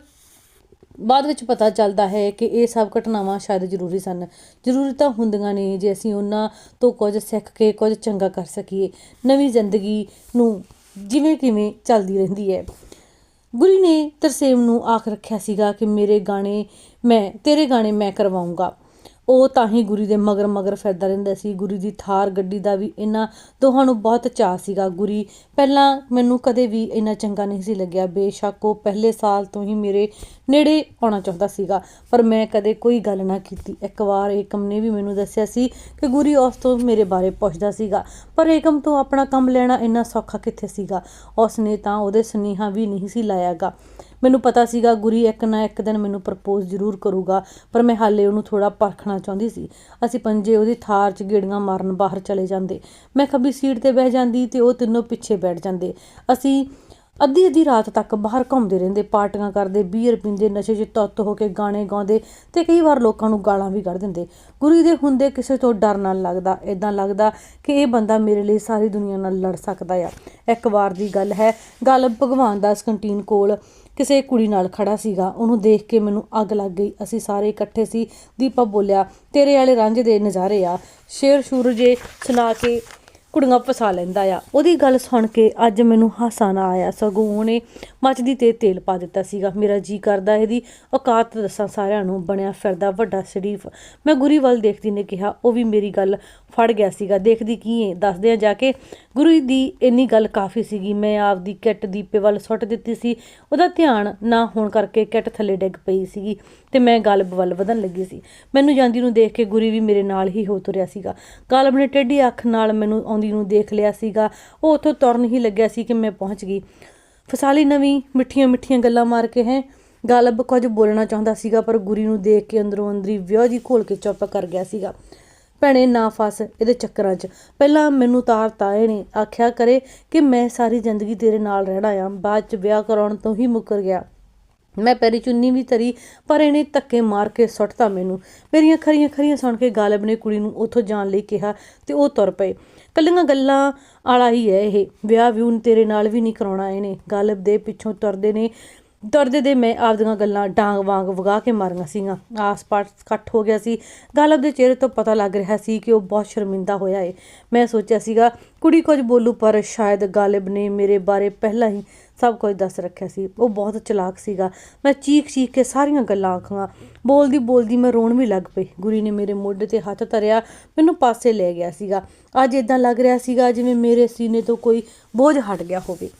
ਬਾਅਦ ਵਿੱਚ ਪਤਾ ਚੱਲਦਾ ਹੈ ਕਿ ਇਹ ਸਭ ਘਟਨਾਵਾਂ ਸ਼ਾਇਦ ਜ਼ਰੂਰੀ ਸਨ। ਜ਼ਰੂਰੀ ਤਾਂ ਹੁੰਦੀਆਂ ਨੇ ਜੇ ਅਸੀਂ ਉਹਨਾਂ ਤੋਂ ਕੁਝ ਸਿੱਖ ਕੇ, ਕੁਝ ਚੰਗਾ ਕਰ ਸਕੀਏ। ਨਵੀਂ ਜ਼ਿੰਦਗੀ ਨੂੰ ਜਿਵੇਂ ਕਿਵੇਂ ਚੱਲਦੀ ਰਹਿੰਦੀ ਹੈ। ਗੁਰੀ ਨੇ ਤਰਸੇਮ ਨੂੰ ਆਖ ਰੱਖਿਆ ਸੀਗਾ ਕਿ ਮੇਰੇ ਗਾਣੇ ਮੈਂ, ਤੇਰੇ ਗਾਣੇ ਮੈਂ ਕਰਵਾਉਂਗਾ। ਉਹ ਤਾਂ ਹੀ ਗੁਰੀ ਦੇ ਮਗਰ ਮਗਰ ਫਿਰਦਾ ਰਹਿੰਦਾ ਸੀ। ਗੁਰੀ ਦੀ ਥਾਰ ਗੱਡੀ ਦਾ ਵੀ ਇਹਨਾਂ ਦੋਹਾਂ ਨੂੰ ਬਹੁਤ ਚਾਅ ਸੀਗਾ। ਗੁਰੀ, ਪਹਿਲਾਂ ਮੈਨੂੰ ਕਦੇ ਵੀ ਇੰਨਾ ਚੰਗਾ ਨਹੀਂ ਸੀ ਲੱਗਿਆ। ਬੇਸ਼ੱਕ ਉਹ ਪਹਿਲੇ ਸਾਲ ਤੋਂ ਹੀ ਮੇਰੇ ਨੇੜੇ ਆਉਣਾ ਚਾਹੁੰਦਾ ਸੀਗਾ। ਪਰ ਮੈਂ ਕਦੇ ਕੋਈ ਗੱਲ ਨਾ ਕੀਤੀ। ਇੱਕ ਵਾਰ ਏਕਮ ਨੇ ਵੀ ਮੈਨੂੰ ਦੱਸਿਆ ਸੀ ਕਿ ਗੁਰੀ ਉਸ ਤੋਂ ਮੇਰੇ ਬਾਰੇ ਪੁੱਛਦਾ ਸੀਗਾ। ਪਰ ਏਕਮ ਤੋਂ ਆਪਣਾ ਕੰਮ ਲੈਣਾ ਇੰਨਾ ਸੌਖਾ ਕਿੱਥੇ ਸੀਗਾ? ਉਸ ਨੇ ਤਾਂ ਉਹਦੇ ਸੁਨੇਹਾ ਵੀ ਨਹੀਂ ਸੀ ਲਾਇਆਗਾ। ਮੈਨੂੰ ਪਤਾ ਸੀਗਾ ਗੁਰੀ ਇੱਕ ਨਾ ਇੱਕ ਦਿਨ ਮੈਨੂੰ ਪ੍ਰਪੋਜ਼ ਜ਼ਰੂਰ ਕਰੂਗਾ, ਪਰ ਮੈਂ ਹਾਲੇ ਉਹਨੂੰ ਥੋੜਾ ਪਰਖਣਾ ਚਾਹੁੰਦੀ ਸੀ। ਅਸੀਂ ਪੰਜੇ ਉਹਦੀ ਥਾਰ 'ਚ ਗੇੜੀਆਂ ਮਾਰਨ ਬਾਹਰ ਚਲੇ ਜਾਂਦੇ। ਮੈਂ ਖੱਬੀ ਸੀਟ ਤੇ ਬਹਿ ਜਾਂਦੀ ਤੇ ਉਹ ਤਿੰਨੋਂ ਪਿੱਛੇ ਬੈਠ ਜਾਂਦੇ। ਅਸੀਂ ਅੱਧੀ ਅੱਧੀ ਰਾਤ ਤੱਕ ਬਾਹਰ ਘੁੰਮਦੇ ਰਹਿੰਦੇ, ਪਾਰਟੀਆਂ ਕਰਦੇ, ਬੀਅਰ ਪੀਂਦੇ, ਨਸ਼ੇ 'ਚ ਤੱਤ ਹੋ ਕੇ ਗਾਣੇ ਗਾਉਂਦੇ ਤੇ ਕਈ ਵਾਰ ਲੋਕਾਂ ਨੂੰ ਗਾਲਾਂ ਵੀ ਕੱਢ ਦਿੰਦੇ। ਗੁਰੂ ਦੇ ਹੁੰਦੇ ਕਿਸੇ ਤੋਂ ਡਰ ਨਾਲ ਲੱਗਦਾ ਇਦਾਂ ਲੱਗਦਾ ਕਿ ਇਹ ਬੰਦਾ ਮੇਰੇ ਲਈ ਸਾਰੀ ਦੁਨੀਆ ਨਾਲ ਲੜ ਸਕਦਾ ਆ। ਇੱਕ ਵਾਰ ਦੀ ਗੱਲ ਹੈ, ਗੱਲ ਭਗਵਾਨ ਦਾਸ ਕੰਟੀਨ ਕੋਲ ਕਿਸੇ ਕੁੜੀ ਨਾਲ ਖੜਾ ਸੀਗਾ, ਉਹਨੂੰ ਦੇਖ ਕੇ ਮੈਨੂੰ ਅੱਗ ਲੱਗ ਗਈ। ਅਸੀਂ ਸਾਰੇ ਇਕੱਠੇ ਸੀ। ਦੀਪਾ ਬੋਲਿਆ, ਤੇਰੇ ਵਾਲੇ ਰਾਂਝੇ ਦੇ ਨਜ਼ਾਰੇ ਆ। ਸ਼ੇਰ ਸ਼ੂਰ ਜੇ ਸੁਣਾ ਕੇ ਕੁੜੀਆਂ ਫਸਾ ਲੈਂਦਾ ਆ। ਉਹਦੀ ਗੱਲ ਸੁਣ ਕੇ ਅੱਜ ਮੈਨੂੰ ਹਾਸਾ ਨਾ ਆਇਆ ਸਗੋਂ ਉਹਨੇ ਮੱਚਦੀ ਤੇ ਤੇਲ ਪਾ ਦਿੱਤਾ ਸੀਗਾ। ਮੇਰਾ ਜੀ ਕਰਦਾ ਇਹਦੀ ਔਕਾਤ ਦੱਸਾਂ ਸਾਰਿਆਂ ਨੂੰ, ਬਣਿਆ ਫਿਰਦਾ ਵੱਡਾ ਸ਼ਰੀਫ। ਮੈਂ ਗੁਰੀ ਵੱਲ ਦੇਖਦੀ ਨੇ ਕਿਹਾ, ਉਹ ਵੀ ਮੇਰੀ ਗੱਲ ਫੜ ਗਿਆ ਸੀਗਾ। ਦੇਖਦੀ ਕੀ ਏ? ਦੱਸਦੇ ਆ ਜਾ ਕੇ, ਗੁਰੂ ਦੀ ਇੰਨੀ ਗੱਲ ਕਾਫੀ ਸੀਗੀ। ਮੈਂ ਆਪਦੀ ਕਿੱਟ ਦੀਪੇ ਵੱਲ ਸੁੱਟ ਦਿੱਤੀ ਸੀ। ਉਹਦਾ ਧਿਆਨ ਨਾ ਹੋਣ ਕਰਕੇ ਕਿੱਟ ਥੱਲੇ ਡਿੱਗ ਪਈ ਸੀਗੀ ਤੇ ਮੈਂ ਗਲਬ ਵੱਲ ਵਧਣ ਲੱਗੀ ਸੀ। ਮੈਨੂੰ ਜਾਂਦੀ ਨੂੰ ਦੇਖ ਕੇ ਗੁਰੀ ਵੀ ਮੇਰੇ ਨਾਲ ਹੀ ਹੋ ਤੁਰਿਆ ਸੀਗਾ। ਗਲਬ ਨੇ ਟੇਢੀ ਅੱਖ ਨਾਲ ਮੈਨੂੰ ਆਉਂਦੀ ਨੂੰ ਦੇਖ ਲਿਆ ਸੀਗਾ, ਉਹ ਉੱਥੋਂ ਤੁਰਨ ਹੀ ਲੱਗਿਆ ਸੀ ਕਿ ਮੈਂ ਪਹੁੰਚ ਗਈ। ਫਸਾਲੀ ਨਵੀਂ ਮਿੱਠੀਆਂ ਮਿੱਠੀਆਂ ਗੱਲਾਂ ਮਾਰ ਕੇ ਹੈ। ਗਾਲਬ ਕੁਝ ਬੋਲਣਾ ਚਾਹੁੰਦਾ ਸੀਗਾ, ਪਰ ਗੁਰੀ ਨੂੰ ਦੇਖ ਕੇ ਅੰਦਰੋਂ ਅੰਦਰੀ ਵਿਆਹ ਜੀ ਘੋਲ ਕੇ ਚੁੱਪ ਕਰ ਗਿਆ ਸੀਗਾ। ਭੈਣੇ, ਨਾ ਫਸ ਇਹਦੇ ਚੱਕਰਾਂ 'ਚ। ਪਹਿਲਾਂ ਮੈਨੂੰ ਤਾਰ ਤਾਏ ਨੇ ਆਖਿਆ, ਕਰੇ ਕਿ ਮੈਂ ਸਾਰੀ ਜ਼ਿੰਦਗੀ ਤੇਰੇ ਨਾਲ ਰਹਿਣਾ ਆ। ਬਾਅਦ 'ਚ ਵਿਆਹ ਕਰਾਉਣ ਤੋਂ ਹੀ ਮੁੱਕਰ ਗਿਆ। ਮੈਂ ਪੈਰੀ ਚੁੰਨੀ ਵੀ ਧਰੀ, ਪਰ ਇਹਨੇ ਧੱਕੇ ਮਾਰ ਕੇ ਸੁੱਟਤਾ ਮੈਨੂੰ। ਮੇਰੀਆਂ ਖਰੀਆਂ ਖਰੀਆਂ ਸੁਣ ਕੇ ਗਾਲਬ ਨੇ ਕੁੜੀ ਨੂੰ ਉੱਥੋਂ ਜਾਣ ਲਈ ਕਿਹਾ ਤੇ ਉਹ ਤੁਰ ਪਏ। ਕੱਲੀਆਂ ਗੱਲਾਂ ਵਾਲਾ ਹੀ ਹੈ ਇਹ। ਵਿਆਹ ਵੀ ਤੇਰੇ ਨਾਲ ਵੀ ਨਹੀਂ ਕਰਾਉਣਾ ਇਹਨੇ। ਗਾਲਬ ਦੇ ਪਿੱਛੋਂ ਤੁਰਦੇ ਨੇ। ਤੁਰਦੇ ਦੇ ਮੈਂ ਆਪਦੀਆਂ ਗੱਲਾਂ ਡਾਂਗ ਵਾਂਗ ਵਗਾ ਕੇ ਮਾਰੀਆਂ ਸੀਗੀਆਂ। ਆਸ-ਪਾਸ ਇਕੱਠ ਹੋ ਗਿਆ ਸੀ। ਗਾਲਬ ਦੇ ਚਿਹਰੇ ਤੋਂ ਪਤਾ ਲੱਗ ਰਿਹਾ ਸੀ ਕਿ ਉਹ ਬਹੁਤ ਸ਼ਰਮਿੰਦਾ ਹੋਇਆ ਏ। ਮੈਂ ਸੋਚਿਆ ਸੀਗਾ, ਕੁੜੀ ਕੁਝ ਬੋਲੂ, ਪਰ ਸ਼ਾਇਦ ਗਾਲਿਬ ਨੇ ਮੇਰੇ ਬਾਰੇ ਪਹਿਲਾਂ ਹੀ ਸਭ ਕੁਝ ਦੱਸ ਰੱਖਿਆ ਸੀ। ਉਹ ਬਹੁਤ ਚਲਾਕ ਸੀਗਾ। ਮੈਂ ਚੀਖ ਚੀਖ ਕੇ ਸਾਰੀਆਂ ਗੱਲਾਂ ਆਖਾਂ ਬੋਲਦੀ ਬੋਲਦੀ ਮੈਂ ਰੋਣ ਵੀ ਲੱਗ ਪਈ। ਗੁਰੀ ਨੇ ਮੇਰੇ ਮੋਢੇ ਤੇ ਹੱਥ ਧਰਿਆ, ਮੈਨੂੰ ਪਾਸੇ ਲੈ ਗਿਆ ਸੀਗਾ। ਅੱਜ ਇਦਾਂ ਲੱਗ ਰਿਹਾ ਸੀਗਾ ਜਿਵੇਂ ਮੇਰੇ ਸੀਨੇ ਤੋਂ ਕੋਈ ਬੋਝ ਹਟ ਗਿਆ ਹੋਵੇ।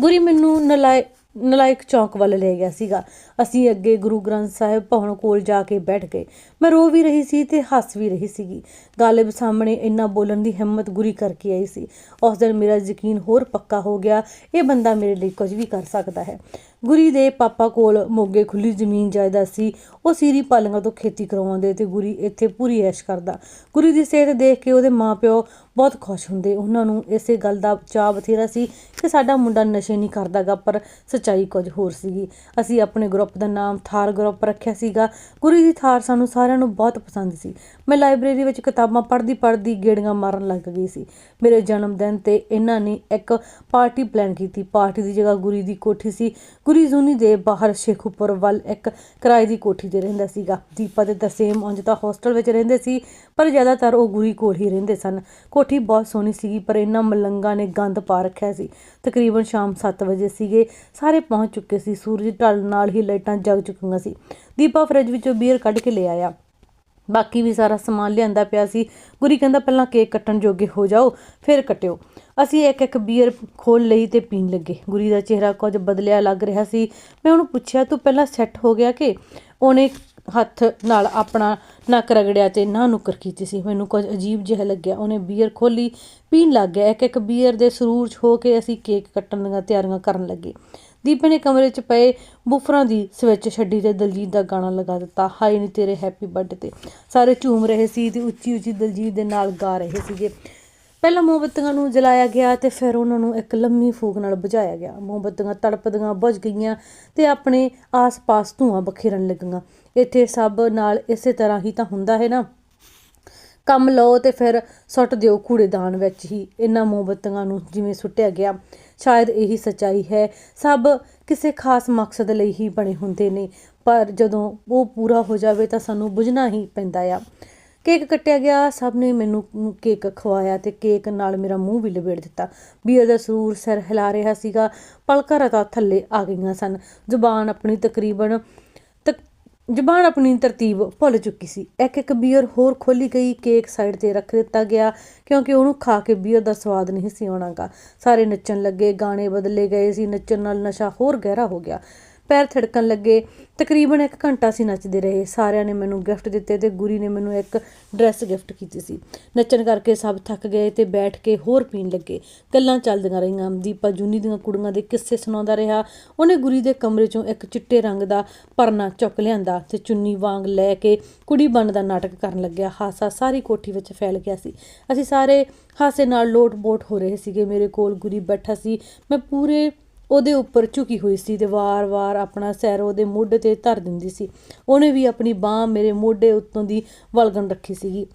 ਗੁਰੀ ਮੈਨੂੰ ਨਲਾਇ ਨਲਾਇਕ ਚੌਂਕ ਵੱਲ ਲੈ ਗਿਆ ਸੀਗਾ। ਅਸੀਂ ਅੱਗੇ ਗੁਰੂ ਗ੍ਰੰਥ ਸਾਹਿਬ ਭਵਨ ਕੋਲ ਜਾ ਕੇ ਬੈਠ ਗਏ। ਮੈਂ ਰੋ ਵੀ ਰਹੀ ਸੀ ਤੇ ਹੱਸ ਵੀ ਰਹੀ ਸੀਗੀ। ਗਾਲਿਬ ਸਾਹਮਣੇ ਇੰਨਾ ਬੋਲਣ ਦੀ ਹਿੰਮਤ ਗੁਰੀ ਕਰਕੇ ਆਈ ਸੀ। ਉਸ ਦਿਨ ਮੇਰਾ ਯਕੀਨ ਹੋਰ ਪੱਕਾ ਹੋ ਗਿਆ। ਇਹ ਬੰਦਾ ਮੇਰੇ ਲਈ ਕੁਝ ਵੀ ਕਰ ਸਕਦਾ ਹੈ। ਗੁਰੀ ਦੇ ਪਾਪਾ ਕੋਲ ਮੋਗੇ ਖੁੱਲੀ ਜ਼ਮੀਨ ਜਾਇਦਾਦ ਸੀ। ਉਹ ਸੀਰੀ ਪਾਲੀਆਂ ਤੋਂ ਖੇਤੀ ਕਰਵਾਉਂਦੇ ਤੇ ਗੁਰੀ ਇੱਥੇ ਪੂਰੀ ਐਸ਼ ਕਰਦਾ। ਗੁਰੀ ਦੀ ਸਿਹਤ ਦੇਖ ਕੇ ਉਹਦੇ ਮਾਪਿਓ ਬਹੁਤ ਖੁਸ਼ ਹੁੰਦੇ। ਉਹਨਾਂ ਨੂੰ ਇਸੇ ਗੱਲ ਦਾ ਚਾਅ ਬਥੇਰਾ ਸੀ ਕਿ ਸਾਡਾ ਮੁੰਡਾ ਨਸ਼ੇ ਨਹੀਂ ਕਰਦਾਗਾ, ਪਰ ਸੱਚਾਈ ਕੁਝ ਹੋਰ ਸੀਗੀ। ਅਸੀਂ ਆਪਣੇ ਗਰੁੱਪ ਦਾ ਨਾਮ ਥਾਰ ਗਰੁੱਪ ਰੱਖਿਆ ਸੀਗਾ। ਗੁਰੀ ਦੀ ਥਾਰ ਸਾਨੂੰ ਸਾਰਿਆਂ ਨੂੰ ਬਹੁਤ ਪਸੰਦ ਸੀ। ਮੈਂ ਲਾਇਬ੍ਰੇਰੀ ਵਿੱਚ ਕਿਤਾਬਾਂ ਪੜ੍ਹਦੀ ਪੜ੍ਹਦੀ ਗੇੜੀਆਂ ਮਾਰਨ ਲੱਗ ਗਈ ਸੀ। ਮੇਰੇ ਜਨਮ ਦਿਨ ਤੇ ਇਹਨਾਂ ਨੇ ਇੱਕ ਪਾਰਟੀ ਪਲਾਨ ਕੀਤੀ। ਪਾਰਟੀ ਦੀ ਜਗ੍ਹਾ ਗੁਰੀ ਦੀ ਕੋਠੀ ਸੀ। ਗੁਰੀ ਜ਼ੂਨੀ ਦੇ ਬਾਹਰ ਸ਼ੇਖੂਪੁਰ ਵੱਲ ਇੱਕ ਕਿਰਾਏ ਦੀ ਕੋਠੀ ਤੇ ਰਹਿੰਦਾ ਸੀਗਾ। ਦੀਪਾ ਤੇ ਤਰਸੇਮ ਉਂਝ ਤਾਂ ਹੋਸਟਲ ਵਿੱਚ ਰਹਿੰਦੇ ਸੀ, ਪਰ ਜ਼ਿਆਦਾਤਰ ਉਹ ਗੁਰੀ ਕੋਲ ਹੀ ਰਹਿੰਦੇ ਸਨ। ਕੋਠੀ ਬਹੁਤ ਸੋਹਣੀ ਸੀਗੀ, ਪਰ ਇਹਨਾਂ ਮਲੰਗਾ ਨੇ ਗੰਦ ਪਾ ਰੱਖਿਆ ਸੀ। ਤਕਰੀਬਨ ਸ਼ਾਮ 7 ਵਜੇ ਸੀਗੇ। ਸਾਰੇ ਪਹੁੰਚ ਚੁੱਕੇ ਸੀ। ਸੂਰਜ ਢਲ ਨਾਲ ਹੀ ਲਾਈਟਾਂ ਜਗ ਚੁੱਕੀਆਂ ਸੀ। ਦੀਪਾ ਫਰਿੱਜ ਵਿੱਚੋਂ ਬੀਅਰ ਕੱਢ ਕੇ ਲੈ ਆਇਆ। ਬਾਕੀ ਵੀ ਸਾਰਾ ਸਮਾਨ ਲਿਆਂਦਾ ਪਿਆ ਸੀ। ਗੁਰੀ ਕਹਿੰਦਾ, ਪਹਿਲਾਂ ਕੇਕ ਕੱਟਣ ਜੋਗੇ ਹੋ ਜਾਓ, ਫਿਰ ਕੱਟਿਓ। ਅਸੀਂ ਇੱਕ ਇੱਕ ਬੀਅਰ ਖੋਲ ਲਈ ਤੇ ਪੀਣ ਲੱਗੇ। ਗੁਰੀ ਦਾ ਚਿਹਰਾ ਕੁਝ ਬਦਲਿਆ ਲੱਗ ਰਿਹਾ ਸੀ। ਮੈਂ ਉਹਨੂੰ ਪੁੱਛਿਆ, ਤੂੰ ਪਹਿਲਾਂ ਸੈੱਟ ਹੋ ਗਿਆ ਕਿ? ਉਹਨੇ ਹੱਥ ਨਾਲ ਆਪਣਾ ਨੱਕ ਰਗੜਿਆ ਤੇ ਨਾ ਨੁਕਰ ਕੀਤੀ ਸੀ। ਮੈਨੂੰ ਕੁਝ ਅਜੀਬ ਜਿਹਾ ਲੱਗਿਆ। ਉਹਨੇ ਬੀਅਰ ਖੋਲੀ ਪੀਣ ਲੱਗ ਗਿਆ। ਇੱਕ ਇੱਕ ਬੀਅਰ ਦੇ ਸਰੂਰ 'ਚ ਹੋ ਕੇ ਅਸੀਂ ਕੇਕ ਕੱਟਣ ਦੀਆਂ ਤਿਆਰੀਆਂ ਕਰਨ ਲੱਗੇ। ਦੀਪੇ ਨੇ ਕਮਰੇ 'ਚ ਪਏ ਬੁਫਰਾਂ ਦੀ ਸਵਿਚ ਛੱਡੀ ਤੇ ਦਲਜੀਤ ਦਾ ਗਾਣਾ ਲਗਾ ਦਿੱਤਾ। ਹਾਏ ਨੀ ਤੇਰੇ ਹੈਪੀ ਬਰਥਡੇ ਤੇ। ਸਾਰੇ ਝੂਮ ਰਹੇ ਸੀ ਤੇ ਉੱਚੀ ਉੱਚੀ ਦਲਜੀਤ ਦੇ ਨਾਲ ਗਾ ਰਹੇ ਸੀਗੇ। ਪਹਿਲਾਂ ਮੋਮਬੱਤੀਆਂ ਨੂੰ ਜਲਾਇਆ ਗਿਆ ਤੇ ਫਿਰ ਉਹਨਾਂ ਨੂੰ ਇੱਕ ਲੰਮੀ ਫੂਕ ਨਾਲ ਬੁਝਾਇਆ ਗਿਆ। ਮੋਮਬੱਤੀਆਂ ਤੜਪਦੀਆਂ ਬੁਝ ਗਈਆਂ ਤੇ ਆਪਣੇ ਆਸ-ਪਾਸ ਧੂਆਂ ਬਖੇਰਨ ਲੱਗੀਆਂ। ਇੱਥੇ ਸਭ ਨਾਲ ਇਸੇ ਤਰ੍ਹਾਂ ਹੀ ਤਾਂ ਹੁੰਦਾ ਹੈ ਨਾ? ਕੰਮ ਲਓ ਤੇ ਫਿਰ ਸੁੱਟ ਦਿਓ ਕੂੜੇਦਾਨ ਵਿੱਚ ਹੀ। ਇਹਨਾਂ ਮੋਮਬੱਤੀਆਂ ਨੂੰ ਜਿਵੇਂ ਸੁੱਟਿਆ ਗਿਆ, ਸ਼ਾਇਦ ਇਹੀ ਸੱਚਾਈ ਹੈ। ਸਭ ਕਿਸੇ ਖਾਸ ਮਕਸਦ ਲਈ ਹੀ ਬਣੇ ਹੁੰਦੇ ਨੇ, ਪਰ ਜਦੋਂ ਉਹ ਪੂਰਾ ਹੋ ਜਾਵੇ ਤਾਂ ਸਾਨੂੰ ਬੁਝਣਾ ਹੀ ਪੈਂਦਾ ਆ। ਕੇਕ ਕੱਟਿਆ ਗਿਆ, ਸਭ ਨੇ ਮੈਨੂੰ ਕੇਕ ਖਵਾਇਆ ਤੇ ਕੇਕ ਨਾਲ ਮੇਰਾ ਮੂੰਹ ਵੀ ਲਪੇਟ ਦਿੱਤਾ। ਬੀਅਰ ਦਾ ਸਰੂਰ ਸਿਰ ਹਿਲਾ ਰਿਹਾ ਸੀਗਾ, ਪਲਕਾਂ ਰਤਾ ਥੱਲੇ ਆ ਗਈਆਂ ਸਨ। ਜ਼ੁਬਾਨ ਆਪਣੀ ਤਕਰੀਬਨ ਜ਼ਬਾਨ ਆਪਣੀ ਤਰਤੀਬ ਭੁੱਲ ਚੁੱਕੀ ਸੀ। ਇੱਕ ਇੱਕ ਬੀਅਰ ਹੋਰ ਖੋਲੀ ਗਈ, ਕੇਕ ਸਾਈਡ ਤੇ ਰੱਖ ਦਿੱਤਾ ਗਿਆ, ਕਿਉਂਕਿ ਉਹਨੂੰ ਖਾ ਕੇ ਬੀਅਰ ਦਾ ਸਵਾਦ ਨਹੀਂ ਸੀ ਆਉਣਾਗਾ। ਸਾਰੇ ਨੱਚਣ ਲੱਗੇ, ਗਾਣੇ ਬਦਲੇ ਗਏ ਸੀ, ਨੱਚਣ ਨਾਲ ਨਸ਼ਾ ਹੋਰ ਗਹਿਰਾ ਹੋ ਗਿਆ। ਪੈਰ ਥੜਕਣ ਲੱਗੇ। ਤਕਰੀਬਨ 1 ਘੰਟਾ ਅਸੀਂ ਨੱਚਦੇ ਰਹੇ। ਸਾਰਿਆਂ ਨੇ ਮੈਨੂੰ ਗਿਫਟ ਦਿੱਤੇ ਤੇ ਗੁਰੀ ਨੇ ਮੈਨੂੰ ਇੱਕ ਡਰੈਸ ਗਿਫਟ ਕੀਤੀ ਸੀ। ਨੱਚਣ ਕਰਕੇ ਸਭ ਥੱਕ ਗਏ ਤੇ ਬੈਠ ਕੇ ਹੋਰ ਪੀਣ ਲੱਗੇ। ਗੱਲਾਂ ਚੱਲਦੀਆਂ ਰਹੀਆਂ। ਦੀਪਾ ਜੂਨੀ ਦੀਆਂ ਕੁੜੀਆਂ ਦੇ ਕਿੱਸੇ ਸੁਣਾਉਂਦਾ ਰਿਹਾ। ਉਹਨੇ ਗੁਰੀ ਦੇ ਕਮਰੇ ਚੋਂ ਇੱਕ ਚਿੱਟੇ ਰੰਗ ਦਾ ਪਰਨਾ ਚੁੱਕ ਲਿਆਂਦਾ ਤੇ ਚੁੰਨੀ ਵਾਂਗ ਲੈ ਕੇ ਕੁੜੀ ਬਣਨ ਦਾ ਨਾਟਕ ਕਰਨ ਲੱਗਿਆ। ਹਾਸਾ ਸਾਰੀ ਕੋਠੀ ਵਿੱਚ ਫੈਲ ਗਿਆ ਸੀ। ਅਸੀਂ ਸਾਰੇ ਹਾਸੇ ਨਾਲ ਲੋਟ-ਬੋਟ ਹੋ ਰਹੇ ਸੀਗੇ। ਮੇਰੇ ਕੋਲ ਗੁਰੀ ਬੈਠਾ ਸੀ। ਮੈਂ ਪੂਰੇ ਉਹਦੇ ਉੱਪਰ ਝੁਕੀ ਹੋਈ ਸੀ ਤੇ ਵਾਰ-ਵਾਰ ਆਪਣਾ ਸਿਰ ਉਹਦੇ ਮੋਢੇ ਤੇ ਧਰ ਦਿੰਦੀ ਸੀ। ਉਹਨੇ ਵੀ ਆਪਣੀ ਬਾਹ ਮੇਰੇ ਮੋਢੇ ਉੱਤੋਂ ਦੀ ਵਲਗਣ ਰੱਖੀ ਸੀਗੀ।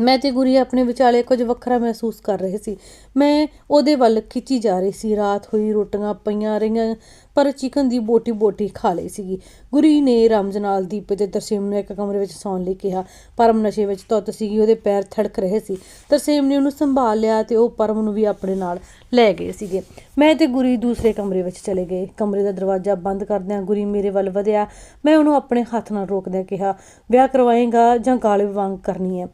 ਮੈਂ ਤੇ ਗੁਰੀ ਆਪਣੇ ਵਿਚਾਲੇ ਕੁਝ ਵੱਖਰਾ ਮਹਿਸੂਸ ਕਰ ਰਹੇ ਸੀ। ਮੈਂ ਉਹਦੇ ਵੱਲ ਖਿੱਚੀ ਜਾ ਰਹੀ ਸੀ। ਰਾਤ ਹੋਈ, ਰੋਟੀਆਂ ਪਈਆਂ ਰਹੀਆਂ ਪਰ ਚਿਕਨ ਦੀ ਬੋਟੀ ਬੋਟੀ ਖਾ ਲਈ ਸੀਗੀ। ਗੁਰੀ ਨੇ ਰਮਜ ਨਾਲ ਦੀਪ ਤੇ ਤਰਸੇਮ ਨੂੰ ਇੱਕ ਕਮਰੇ ਵਿੱਚ ਸੌਣ ਲਈ ਕਿਹਾ। ਪਰਮ ਨਸ਼ੇ ਵਿੱਚ ਧੁੱਤ ਸੀਗੀ, ਉਹਦੇ ਪੈਰ ਥੜਕ ਰਹੇ ਸੀ। ਤਰਸੇਮ ਨੇ ਉਹਨੂੰ ਸੰਭਾਲ ਲਿਆ ਤੇ ਉਹ ਪਰਮ ਨੂੰ ਵੀ ਆਪਣੇ ਨਾਲ ਲੈ ਗਏ ਸੀਗੇ। ਮੈਂ ਤੇ ਗੁਰੀ ਦੂਸਰੇ ਕਮਰੇ ਵਿੱਚ ਚਲੇ ਗਏ। ਕਮਰੇ ਦਾ ਦਰਵਾਜ਼ਾ ਬੰਦ ਕਰਦਿਆਂ ਗੁਰੀ ਮੇਰੇ ਵੱਲ ਵਧਿਆ। ਮੈਂ ਉਹਨੂੰ ਆਪਣੇ ਹੱਥ ਨਾਲ ਰੋਕਦਿਆਂ ਕਿਹਾ, ਵਿਆਹ ਕਰਵਾਏਗਾ ਜਾਂ ਗਾਲ ਵਾਂਗ ਕਰਨੀ ਹੈ?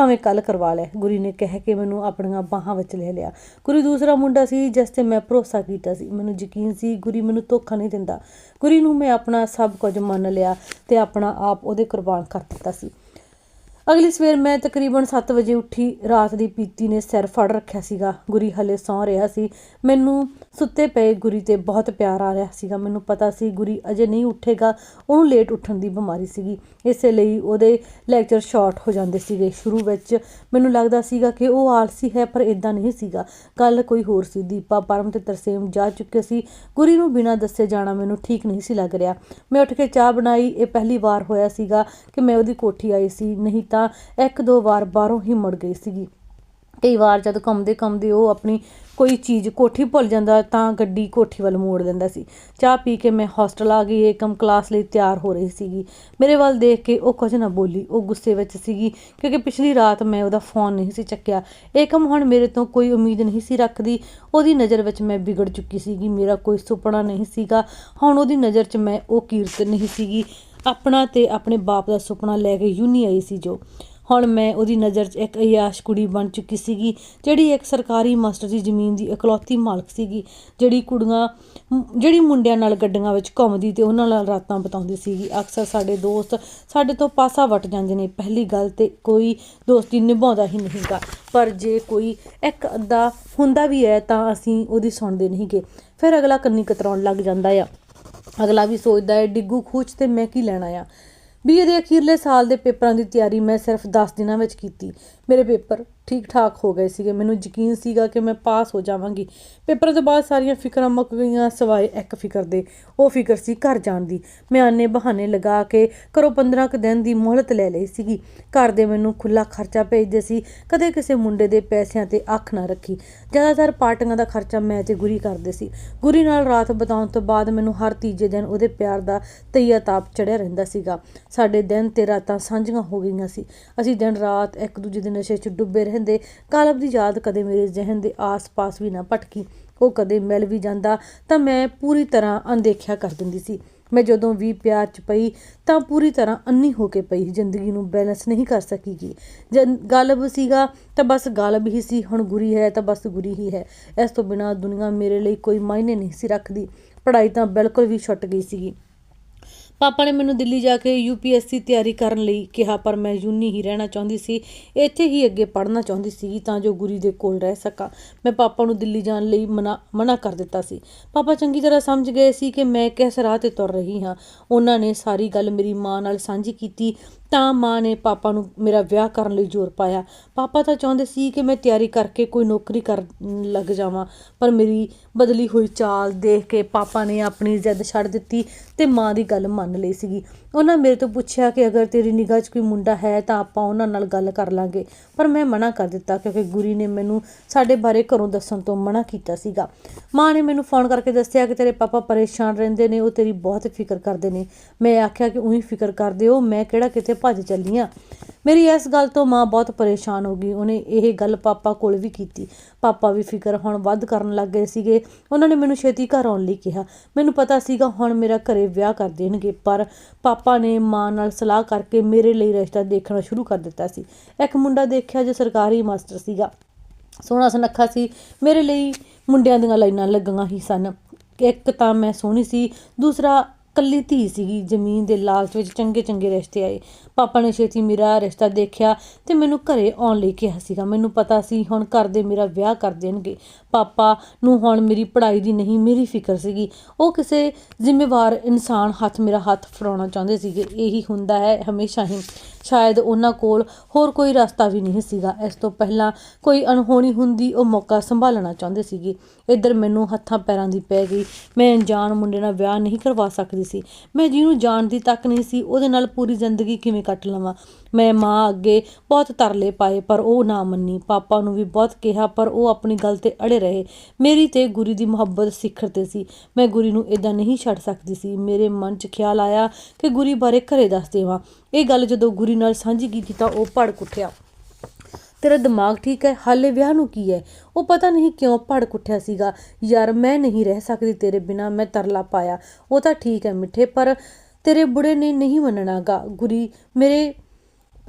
ਭਾਵੇਂ ਕੱਲ ਕਰਵਾ ਲੈ। ਗੁਰੀ ਨੇ ਕਹਿ ਕੇ ਮੈਨੂੰ ਆਪਣੀਆਂ ਬਾਹਾਂ ਵਿੱਚ ਲੈ ਲਿਆ। ਗੁਰੀ ਦੂਸਰਾ ਮੁੰਡਾ ਸੀ ਜਿਸ ਤੇ ਮੈਂ ਭਰੋਸਾ ਕੀਤਾ ਸੀ। ਮੈਨੂੰ ਯਕੀਨ ਸੀ ਗੁਰੀ ਮੈਨੂੰ ਧੋਖਾ ਨਹੀਂ ਦਿੰਦਾ। ਗੁਰੀ ਨੂੰ ਮੈਂ ਆਪਣਾ ਸਭ ਕੁਝ ਮੰਨ ਲਿਆ ਤੇ ਆਪਣਾ ਆਪ ਉਹਦੇ ਕੁਰਬਾਨ ਕਰ ਦਿੱਤਾ ਸੀ। ਅਗਲੀ ਸਵੇਰ ਮੈਂ ਤਕਰੀਬਨ 7 ਵਜੇ ਉੱਠੀ, ਰਾਤ ਦੀ ਪੀਤੀ ਨੇ ਸਿਰ ਫੜ ਰੱਖਿਆ ਸੀਗਾ। ਗੁਰੀ ਹਲੇ ਸੌਂ ਰਿਹਾ ਸੀ। ਮੈਨੂੰ ਸੁੱਤੇ ਪਏ ਗੁਰੀ ਤੇ ਬਹੁਤ ਪਿਆਰ ਆ ਰਿਹਾ ਸੀਗਾ। ਮੈਨੂੰ ਪਤਾ ਸੀ ਗੁਰੀ ਅਜੇ ਨਹੀਂ ਉੱਠੇਗਾ। ਉਹਨੂੰ ਲੇਟ ਉੱਠਣ ਦੀ ਬਿਮਾਰੀ ਸੀਗੀ। ਇਸੇ ਲਈ ਉਹਦੇ ਲੈਕਚਰ ਸ਼ਾਰਟ ਹੋ ਜਾਂਦੇ ਸੀਗੇ। ਸ਼ੁਰੂ ਵਿੱਚ ਮੈਨੂੰ ਲੱਗਦਾ ਸੀਗਾ ਕਿ ਉਹ ਆਲਸੀ ਹੈ, ਪਰ ਇਦਾਂ ਨਹੀਂ ਸੀਗਾ। ਗੱਲ ਕੋਈ ਹੋਰ ਸੀ। ਦੀਪਾ, ਪਰਮ ਤੇ ਤਰਸੇਮ ਜਾ ਚੁੱਕੇ ਸੀ। ਗੁਰੀ ਨੂੰ ਬਿਨਾਂ ਦੱਸੇ ਜਾਣਾ ਮੈਨੂੰ ਠੀਕ ਨਹੀਂ ਸੀ ਲੱਗ ਰਿਹਾ। ਮੈਂ ਉੱਠ ਕੇ ਚਾਹ ਬਣਾਈ। ਇਹ ਪਹਿਲੀ ਵਾਰ ਹੋਇਆ ਸੀਗਾ ਕਿ ਮੈਂ ਉਹਦੀ ਕੋਠੀ ਆਈ ਸੀ। ਨਹੀਂ ਤਾਂ ਇੱਕ ਦੋ ਵਾਰ ਬਾਹਰੋਂ ਹੀ ਮੁੜ ਗਈ ਸੀਗੀ। ਕਈ ਵਾਰ ਜਦ ਘੁੰਮਦੇ ਘੁੰਮਦੇ ਉਹ ਆਪਣੀ ਕੋਈ ਚੀਜ਼ ਕੋਠੀ ਭੁੱਲ ਜਾਂਦਾ ਤਾਂ ਗੱਡੀ ਕੋਠੀ ਵੱਲ ਮੋੜ ਦਿੰਦਾ ਸੀ। ਚਾਹ ਪੀ ਕੇ ਮੈਂ ਹੌਸਟਲ ਆ ਗਈ ਏਕਮ ਕਲਾਸ ਲਈ ਤਿਆਰ ਹੋ ਰਹੀ ਸੀਗੀ। ਮੇਰੇ ਵੱਲ ਦੇਖ ਕੇ ਉਹ ਕੁਝ ਨਾ ਬੋਲੀ, ਉਹ ਗੁੱਸੇ ਵਿੱਚ ਸੀਗੀ ਕਿਉਂਕਿ ਪਿਛਲੀ ਰਾਤ ਮੈਂ ਉਹਦਾ ਫੋਨ ਨਹੀਂ ਸੀ ਚੱਕਿਆ। ਏਕਮ ਹੁਣ ਮੇਰੇ ਤੋਂ ਕੋਈ ਉਮੀਦ ਨਹੀਂ ਸੀ ਰੱਖਦੀ। ਉਹਦੀ ਨਜ਼ਰ ਵਿੱਚ ਮੈਂ ਵਿਗੜ ਚੁੱਕੀ ਸੀਗੀ, ਮੇਰਾ ਕੋਈ ਸੁਪਨਾ ਨਹੀਂ ਸੀਗਾ। ਹੁਣ ਉਹਦੀ ਨਜ਼ਰ 'ਚ ਮੈਂ ਉਹ ਕੀਰਤ ਨਹੀਂ ਸੀਗੀ। ਆਪਣਾ ਤੇ ਆਪਣੇ ਬਾਪ ਦਾ ਸੁਪਨਾ ਲੈ ਕੇ ਯੂਨੀ ਆਈ ਸੀ ਜੋ। ਹੁਣ ਮੈਂ ਉਹਦੀ ਨਜ਼ਰ 'ਚ ਇੱਕ ਅਯਾਸ਼ ਕੁੜੀ ਬਣ ਚੁੱਕੀ ਸੀਗੀ, ਜਿਹੜੀ ਇੱਕ ਸਰਕਾਰੀ ਮਾਸਟਰ ਦੀ ਜ਼ਮੀਨ ਦੀ ਇਕਲੌਤੀ ਮਾਲਕ ਸੀਗੀ, ਜਿਹੜੀ ਕੁੜੀਆਂ, ਜਿਹੜੀ ਮੁੰਡਿਆਂ ਨਾਲ ਗੱਡੀਆਂ ਵਿੱਚ ਘੁੰਮਦੀ ਤੇ ਉਹਨਾਂ ਨਾਲ ਰਾਤਾਂ ਬਿਤਾਉਂਦੀ ਸੀਗੀ। ਅਕਸਰ ਸਾਡੇ ਦੋਸਤ ਸਾਡੇ ਤੋਂ ਪਾਸਾ ਵਟ ਜਾਂਦੇ ਨੇ, ਪਹਿਲੀ ਗੱਲ ਤੇ ਕੋਈ ਦੋਸਤੀ ਨਿਭਾਉਂਦਾ ਹੀ ਨਹੀਂਗਾ ਪਰ ਜੇ ਕੋਈ ਇੱਕ ਅੱਧਾ ਹੁੰਦਾ ਵੀ ਹੈ ਤਾਂ ਅਸੀਂ ਉਹਦੀ ਸੁਣਦੇ ਨਹੀਂਗੇ ਫਿਰ ਅਗਲਾ ਕੰਨੀ ਕਤਰਾਉਣ ਲੱਗ ਜਾਂਦਾ ਆ। ਅਗਲਾ ਵੀ ਸੋਚਦਾ ਹੈ, ਡਿੱਗੂ ਖੂਚ ਤੇ ਮੈਂ ਕੀ ਲੈਣਾ ਆ? ਬੀਏ ਦੇ ਅਖੀਰਲੇ ਸਾਲ ਦੇ ਪੇਪਰਾਂ ਦੀ ਤਿਆਰੀ ਮੈਂ ਸਿਰਫ 10 ਦਿਨਾਂ ਵਿੱਚ ਕੀਤੀ। ਮੇਰੇ ਪੇਪਰ ਠੀਕ ਠਾਕ ਹੋ ਗਏ ਸੀਗੇ। ਮੈਨੂੰ ਯਕੀਨ ਸੀਗਾ ਕਿ ਮੈਂ ਪਾਸ ਹੋ ਜਾਵਾਂਗੀ। ਪੇਪਰ ਤੋਂ ਬਾਅਦ ਸਾਰੀਆਂ ਫਿਕਰਾਂ ਮੁੱਕ ਗਈਆਂ, ਸਵਾਏ ਇੱਕ ਫਿਕਰ ਦੇ। ਉਹ ਫਿਕਰ ਸੀ ਘਰ ਜਾਣ ਦੀ। ਮੈਂ ਆਨੇ ਬਹਾਨੇ ਲਗਾ ਕੇ ਘਰੋਂ 15 ਕੁ ਦਿਨ ਦੀ ਮੋਹਲਤ ਲੈ ਲਈ ਸੀਗੀ। ਘਰ ਦੇ ਮੈਨੂੰ ਖੁੱਲਾ ਖਰਚਾ ਭੇਜਦੇ ਸੀ। ਕਦੇ ਕਿਸੇ ਮੁੰਡੇ ਦੇ ਪੈਸਿਆਂ ਤੇ ਅੱਖ ਨਾ ਰੱਖੀ। ਜ਼ਿਆਦਾਤਰ ਪਾਰਟੀਆਂ ਦਾ ਖਰਚਾ ਮੈਂ ਤੇ ਗੁਰੀ ਕਰਦੇ ਸੀ। ਗੁਰੀ ਨਾਲ ਰਾਤ ਬਿਤਾਉਣ ਤੋਂ ਬਾਅਦ ਮੈਨੂੰ ਹਰ ਤੀਜੇ ਦਿਨ ਉਹਦੇ ਪਿਆਰ ਦਾ ਤਈਆ ਤਾਪ ਚੜਿਆ ਰਹਿੰਦਾ ਸੀਗਾ। ਸਾਡੇ ਦਿਨ ਤੇ ਰਾਤਾਂ ਸਾਂਝੀਆਂ ਹੋ ਗਈਆਂ ਸੀ। ਅਸੀਂ ਦਿਨ ਰਾਤ ਇੱਕ ਦੂਜੇ ਦੇ ਨਸ਼ੇ 'ਚ ਡੁੱਬੇ ਰਹੇ ਰਹਿੰਦੇ ਕਾਲਬ ਦੀ ਯਾਦ ਕਦੇ ਮੇਰੇ ਜ਼ਿਹਨ ਦੇ ਆਸ-ਪਾਸ ਵੀ ਨਾ ਭਟਕੀ। ਉਹ ਕਦੇ ਮਿਲ ਵੀ ਜਾਂਦਾ ਤਾਂ ਮੈਂ ਪੂਰੀ ਤਰ੍ਹਾਂ ਅਣਦੇਖਿਆ ਕਰ ਦਿੰਦੀ ਸੀ। ਮੈਂ ਜਦੋਂ ਵੀ ਪਿਆਰ 'ਚ ਪਈ ਤਾਂ ਪੂਰੀ ਤਰ੍ਹਾਂ ਅੰਨੀ ਹੋ ਕੇ ਪਈ। ਜ਼ਿੰਦਗੀ ਨੂੰ ਬੈਲੈਂਸ ਨਹੀਂ ਕਰ ਸਕੀਗੀ। ਜਦ ਗਾਲਬ ਸੀਗਾ ਤਾਂ ਬਸ ਗਾਲਬ ਹੀ ਸੀ। ਹੁਣ ਗੁਰੀ ਹੈ ਤਾਂ ਬਸ ਗੁਰੀ ਹੀ ਹੈ। ਇਸ ਤੋਂ ਬਿਨਾ ਦੁਨੀਆ ਮੇਰੇ ਲਈ ਕੋਈ ਮਾਇਨੇ ਨਹੀਂ ਸੀ ਰੱਖਦੀ। ਪੜ੍ਹਾਈ ਤਾਂ ਬਿਲਕੁਲ ਵੀ ਛੁੱਟ ਗਈ ਸੀਗੀ। ਪਾਪਾ ਨੇ ਮੈਨੂੰ ਦਿੱਲੀ ਜਾ ਕੇ ਯੂਪੀਐਸਸੀ ਤਿਆਰੀ ਕਰਨ ਲਈ ਕਿਹਾ, ਪਰ ਮੈਂ ਯੂਨੀ ਹੀ ਰਹਿਣਾ ਚਾਹੁੰਦੀ ਸੀ, ਇੱਥੇ ਹੀ ਅੱਗੇ ਪੜ੍ਹਨਾ ਚਾਹੁੰਦੀ ਸੀ ਤਾਂ ਜੋ ਗੁਰੀ ਦੇ ਕੋਲ ਰਹਿ ਸਕਾਂ। ਮੈਂ ਪਾਪਾ ਨੂੰ ਦਿੱਲੀ ਜਾਣ ਲਈ ਮਨਾ ਮਨਾ ਕਰ ਦਿੱਤਾ ਸੀ। ਪਾਪਾ ਚੰਗੀ ਤਰ੍ਹਾਂ ਸਮਝ ਗਏ ਸੀ ਕਿ ਮੈਂ ਕਿਸ ਰਾਹ ਤੇ ਤੁਰ ਰਹੀ ਹਾਂ। ਉਹਨਾਂ ਨੇ ਸਾਰੀ ਗੱਲ ਮੇਰੀ ਮਾਂ ਨਾਲ ਸਾਂਝੀ ਕੀਤੀ ਤਾਂ ਮਾਂ ਨੇ ਪਾਪਾ ਨੂੰ ਮੇਰਾ ਵਿਆਹ ਕਰਨ ਲਈ ਜ਼ੋਰ ਪਾਇਆ। ਪਾਪਾ ਤਾਂ ਚਾਹੁੰਦੇ ਸੀ ਕਿ ਮੈਂ ਤਿਆਰੀ ਕਰਕੇ ਕੋਈ ਨੌਕਰੀ ਕਰਨ ਲੱਗ ਜਾਵਾਂ, ਪਰ ਮੇਰੀ ਬਦਲੀ ਹੋਈ ਚਾਲ ਦੇਖ ਕੇ ਪਾਪਾ ਨੇ ਆਪਣੀ ਜ਼ਿੱਦ ਛੱਡ ਦਿੱਤੀ ਤੇ ਮਾਂ ਦੀ ਗੱਲ ਮੰਨ ਲਈ ਸੀਗੀ। ਉਹਨਾਂ ਮੇਰੇ ਤੋਂ ਪੁੱਛਿਆ ਕਿ ਅਗਰ ਤੇਰੀ ਨਿਗਾਹ 'ਚ ਕੋਈ ਮੁੰਡਾ ਹੈ ਤਾਂ ਆਪਾਂ ਉਹਨਾਂ ਨਾਲ ਗੱਲ ਕਰ ਲਾਂਗੇ। ਪਰ ਮੈਂ ਮਨਾ ਕਰ ਦਿੱਤਾ ਕਿਉਂਕਿ ਗੁਰੀ ਨੇ ਮੈਨੂੰ ਸਾਡੇ ਬਾਰੇ ਘਰੋਂ ਦੱਸਣ ਤੋਂ ਮਨਾ ਕੀਤਾ ਸੀਗਾ। ਮਾਂ ਨੇ ਮੈਨੂੰ ਫੋਨ ਕਰਕੇ ਦੱਸਿਆ ਕਿ ਤੇਰੇ ਪਾਪਾ ਪਰੇਸ਼ਾਨ ਰਹਿੰਦੇ ਨੇ, ਉਹ ਤੇਰੀ ਬਹੁਤ ਫਿਕਰ ਕਰਦੇ ਨੇ। ਮੈਂ ਆਖਿਆ ਕਿ ਉਹੀ ਫਿਕਰ ਕਰਦੇ ਹੋ, ਮੈਂ ਕਿਹੜਾ ਕਿਤੇ ਭੱਜ ਚੱਲੀ ਆ? ਮੇਰੀ ਇਸ ਗੱਲ ਤੋਂ ਮਾਂ ਬਹੁਤ ਪਰੇਸ਼ਾਨ ਹੋ ਗਈ। ਉਹਨੇ ਇਹ ਗੱਲ ਪਾਪਾ ਕੋਲ ਵੀ ਕੀਤੀ। ਪਾਪਾ ਵੀ ਫਿਕਰ ਹੁਣ ਵੱਧ ਕਰਨ ਲੱਗ ਗਏ ਸੀਗੇ। ਉਹਨਾਂ ਨੇ ਮੈਨੂੰ ਛੇਤੀ ਘਰ ਆਉਣ ਲਈ ਕਿਹਾ। ਮੈਨੂੰ ਪਤਾ ਸੀਗਾ ਹੁਣ ਮੇਰਾ ਘਰੇ ਵਿਆਹ ਕਰ ਦੇਣਗੇ, ਪਰ ਪਾਪਾ ਨੇ ਮਾਂ ਨਾਲ ਸਲਾਹ ਕਰਕੇ ਮੇਰੇ ਲਈ ਰਿਸ਼ਤਾ ਦੇਖਣਾ ਸ਼ੁਰੂ ਕਰ ਦਿੱਤਾ ਸੀ। ਇੱਕ ਮੁੰਡਾ ਦੇਖਿਆ ਜੋ ਸਰਕਾਰੀ ਮਾਸਟਰ ਸੀਗਾ। ਸੋਹਣਾ ਸੁਨੱਖਾ ਸੀ। ਮੇਰੇ ਲਈ ਮੁੰਡਿਆਂ ਦੀਆਂ ਲਾਈਨਾਂ ਲੱਗੀਆਂ ਹੀ ਸਨ। ਇੱਕ ਤਾਂ ਮੈਂ ਸੋਹਣੀ ਸੀ, ਦੂਸਰਾ ਕੱਲੀ ਧੀ ਸੀਗੀ, ਜ਼ਮੀਨ ਦੇ ਲਾਲਚ ਵਿੱਚ ਚੰਗੇ ਚੰਗੇ ਰਿਸ਼ਤੇ ਆਏ। ਪਾਪਾ ਨੇ ਛੇਤੀ ਮੇਰਾ ਰਿਸ਼ਤਾ ਦੇਖਿਆ ਤੇ ਮੈਨੂੰ ਘਰੇ ਆਉਣ ਲਈ ਕਿਹਾ ਸੀਗਾ। ਮੈਨੂੰ ਪਤਾ ਸੀ ਹੁਣ ਘਰ ਦੇ ਮੇਰਾ ਵਿਆਹ ਕਰ ਦੇਣਗੇ। ਪਾਪਾ ਨੂੰ ਹੁਣ ਮੇਰੀ ਪੜ੍ਹਾਈ ਦੀ ਨਹੀਂ ਮੇਰੀ ਫਿਕਰ ਸੀਗੀ। ਉਹ ਕਿਸੇ ਜ਼ਿੰਮੇਵਾਰ ਇਨਸਾਨ ਹੱਥ ਮੇਰਾ ਹੱਥ ਫੜਾਉਣਾ ਚਾਹੁੰਦੇ ਸੀਗੇ। ਇਹੀ ਹੁੰਦਾ ਹੈ, ਹਮੇਸ਼ਾ ਹੀ। ਸ਼ਾਇਦ ਉਹਨਾਂ ਕੋਲ ਹੋਰ ਕੋਈ ਰਸਤਾ ਵੀ ਨਹੀਂ ਸੀਗਾ। ਇਸ ਤੋਂ ਪਹਿਲਾਂ ਕੋਈ ਅਣਹੋਣੀ ਹੁੰਦੀ ਉਹ ਮੌਕਾ ਸੰਭਾਲਣਾ ਚਾਹੁੰਦੇ ਸੀਗੇ। ਇੱਧਰ ਮੈਨੂੰ ਹੱਥਾਂ ਪੈਰਾਂ ਦੀ ਪੈ ਗਈ। ਮੈਂ ਅਣਜਾਣ ਮੁੰਡੇ ਨਾਲ ਵਿਆਹ ਨਹੀਂ ਕਰਵਾ ਸਕਦੀ ਸੀ। ਮੈਂ ਜਿਹਨੂੰ ਜਾਣਦੀ ਤੱਕ ਨਹੀਂ ਸੀ, ਉਹਦੇ ਨਾਲ ਪੂਰੀ ਜ਼ਿੰਦਗੀ ਕਿਵੇਂ ਕੱਟ ਲਵਾਂ? ਮੈਂ ਮਾਂ ਅੱਗੇ ਬਹੁਤ ਤਰਲੇ ਪਾਏ, ਪਰ ਉਹ ਨਾ ਮੰਨੀ। ਪਾਪਾ ਨੂੰ ਵੀ ਬਹੁਤ ਕਿਹਾ, ਪਰ ਉਹ ਆਪਣੀ ਗੱਲ ਤੇ ਅੜੇ ਰਹੇ। ਮੇਰੀ ਤੇ ਗੁਰੀ ਦੀ ਮੁਹੱਬਤ ਸਿਖਰ ਤੇ ਸੀ। ਮੈਂ ਗੁਰੀ ਨੂੰ ਇਦਾਂ ਨਹੀਂ ਛੱਡ ਸਕਦੀ ਸੀ। ਮੇਰੇ ਮਨ 'ਚ ਖਿਆਲ ਆਇਆ ਕਿ ਗੁਰੀ ਬਾਰੇ ਘਰੇ ਦੱਸ ਦੇਵਾਂ। ਇਹ ਗੱਲ ਜਦੋਂ ਗੁਰੀ ਨਾਲ ਸਾਂਝੀ ਕੀਤੀ ਤਾਂ ਉਹ ਭੜਕ ਉੱਠਿਆ। ਤੇਰਾ ਦਿਮਾਗ ਠੀਕ ਹੈ? ਹਾਲੇ ਵਿਆਹ ਨੂੰ ਕੀ ਹੈ? ਉਹ ਪਤਾ ਨਹੀਂ ਕਿਉਂ ਭੜਕ ਉੱਠਿਆ ਸੀਗਾ। ਯਾਰ, ਮੈਂ ਨਹੀਂ ਰਹਿ ਸਕਦੀ ਤੇਰੇ ਬਿਨਾ, ਮੈਂ ਤਰਲਾ ਪਾਇਆ। ਉਹ ਤਾਂ ਠੀਕ ਹੈ ਮਿੱਠੇ, ਪਰ ਤੇਰੇ ਬੁੜੇ ਨੇ ਨਹੀਂ ਮੰਨਣਾਗਾ। ਗੁਰੀ, ਮੇਰੇ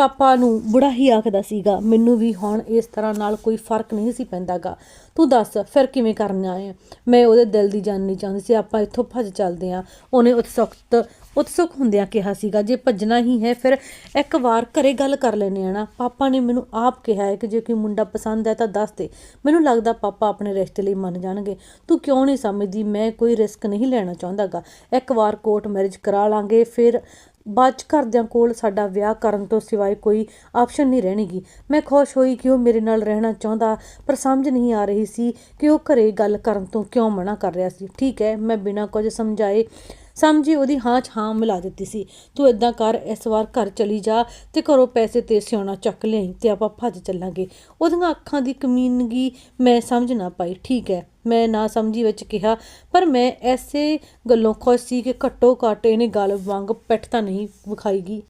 ਪਾਪਾ ਨੂੰ ਬੁੜਾ ਹੀ ਆਖਦਾ ਸੀਗਾ, ਮੈਨੂੰ ਵੀ ਹੁਣ ਇਸ ਤਰ੍ਹਾਂ ਨਾਲ ਕੋਈ ਫ਼ਰਕ ਨਹੀਂ ਸੀ ਪੈਂਦਾਗਾ। ਤੂੰ ਦੱਸ, ਫਿਰ ਕਿਵੇਂ ਕਰਨਾ ਹੈ ਮੈਂ ਉਹਦੇ ਦਿਲ ਦੀ ਜਾਣਨੀ ਚਾਹੁੰਦੀ ਸੀ, ਆਪਾਂ ਇੱਥੋਂ ਭੱਜ ਚੱਲਦੇ ਹਾਂ ਉਹਨੇ ਉਤਸੁਕਤ ਉਤਸੁਕ ਹੁੰਦਿਆਂ ਕਿਹਾ ਸੀਗਾ, ਜੇ ਭੱਜਣਾ ਹੀ ਹੈ, ਫਿਰ ਇੱਕ ਵਾਰ ਘਰੇ ਗੱਲ ਕਰ ਲੈਨੇ ਆ ਨਾ। ਪਾਪਾ ਨੇ ਮੈਨੂੰ ਆਪ ਕਿਹਾ ਹੈ ਕਿ ਜੇ ਕੋਈ ਮੁੰਡਾ ਪਸੰਦ ਹੈ ਤਾਂ ਦੱਸ ਦੇ। ਮੈਨੂੰ ਲੱਗਦਾ ਪਾਪਾ ਆਪਣੇ ਰਿਸ਼ਤੇ ਲਈ ਮੰਨ ਜਾਣਗੇ। ਤੂੰ ਕਿਉਂ ਨਹੀਂ ਸਮਝਦੀ? ਮੈਂ ਕੋਈ ਰਿਸਕ ਨਹੀਂ ਲੈਣਾ ਚਾਹੁੰਦਾਗਾ। ਇੱਕ ਵਾਰ ਕੋਰਟ ਮੈਰਿਜ ਕਰਾ ਲਾਂਗੇ, ਫਿਰ ਬਾਅਦ ਚ ਘਰਦਿਆਂ ਕੋਲ ਸਾਡਾ ਵਿਆਹ ਕਰਨ ਤੋਂ ਸਿਵਾਏ ਕੋਈ ਆਪਸ਼ਨ ਨਹੀਂ ਰਹਿਣੀਗੀ। ਮੈਂ ਖੁਸ਼ ਹੋਈ ਕਿ ਉਹ ਮੇਰੇ ਨਾਲ ਰਹਿਣਾ ਚਾਹੁੰਦਾ, ਪਰ ਸਮਝ ਨਹੀਂ ਆ ਰਹੀ ਸੀ ਕਿ ਉਹ ਘਰੇ ਗੱਲ ਕਰਨ ਤੋਂ ਕਿਉਂ ਮਨਾ ਕਰ ਰਿਹਾ ਸੀ। ਠੀਕ ਹੈ, ਮੈਂ ਬਿਨਾਂ ਕੁਝ ਸਮਝਾਏ ਸਮਝੀ ਉਹਦੀ ਹਾਂ 'ਚ ਹਾਂ ਮਿਲਾ ਦਿੱਤੀ ਸੀ। ਤੂੰ ਇਦਾਂ ਕਰ, ਇਸ ਵਾਰ ਘਰ ਚਲੀ ਜਾ ਤੇ ਘਰੋਂ ਪੈਸੇ ਤੇ ਸਿਉਣਾ ਚੱਕ ਲਿਆਈ ਤੇ ਆਪਾਂ ਭੱਜ ਚੱਲਾਂਗੇ। ਉਹਦੀਆਂ ਅੱਖਾਂ ਦੀ ਕਮੀਨਗੀ ਮੈਂ ਸਮਝ ਨਾ ਪਾਈ। ਠੀਕ ਹੈ ਮੈਂ ਨਾ ਸਮਝੀ ਵਿੱਚ ਕਿਹਾ, ਪਰ ਮੈਂ ਐਸੇ ਗੱਲੋਂ ਖੁਸ਼ ਸੀ ਕਿ ਘੱਟੋ ਘੱਟ ਇਹਨੇ ਗੱਲ ਵਾਂਗ ਪਿੱਠ ਤਾਂ ਨਹੀਂ ਵਿਖਾਈਗੀ।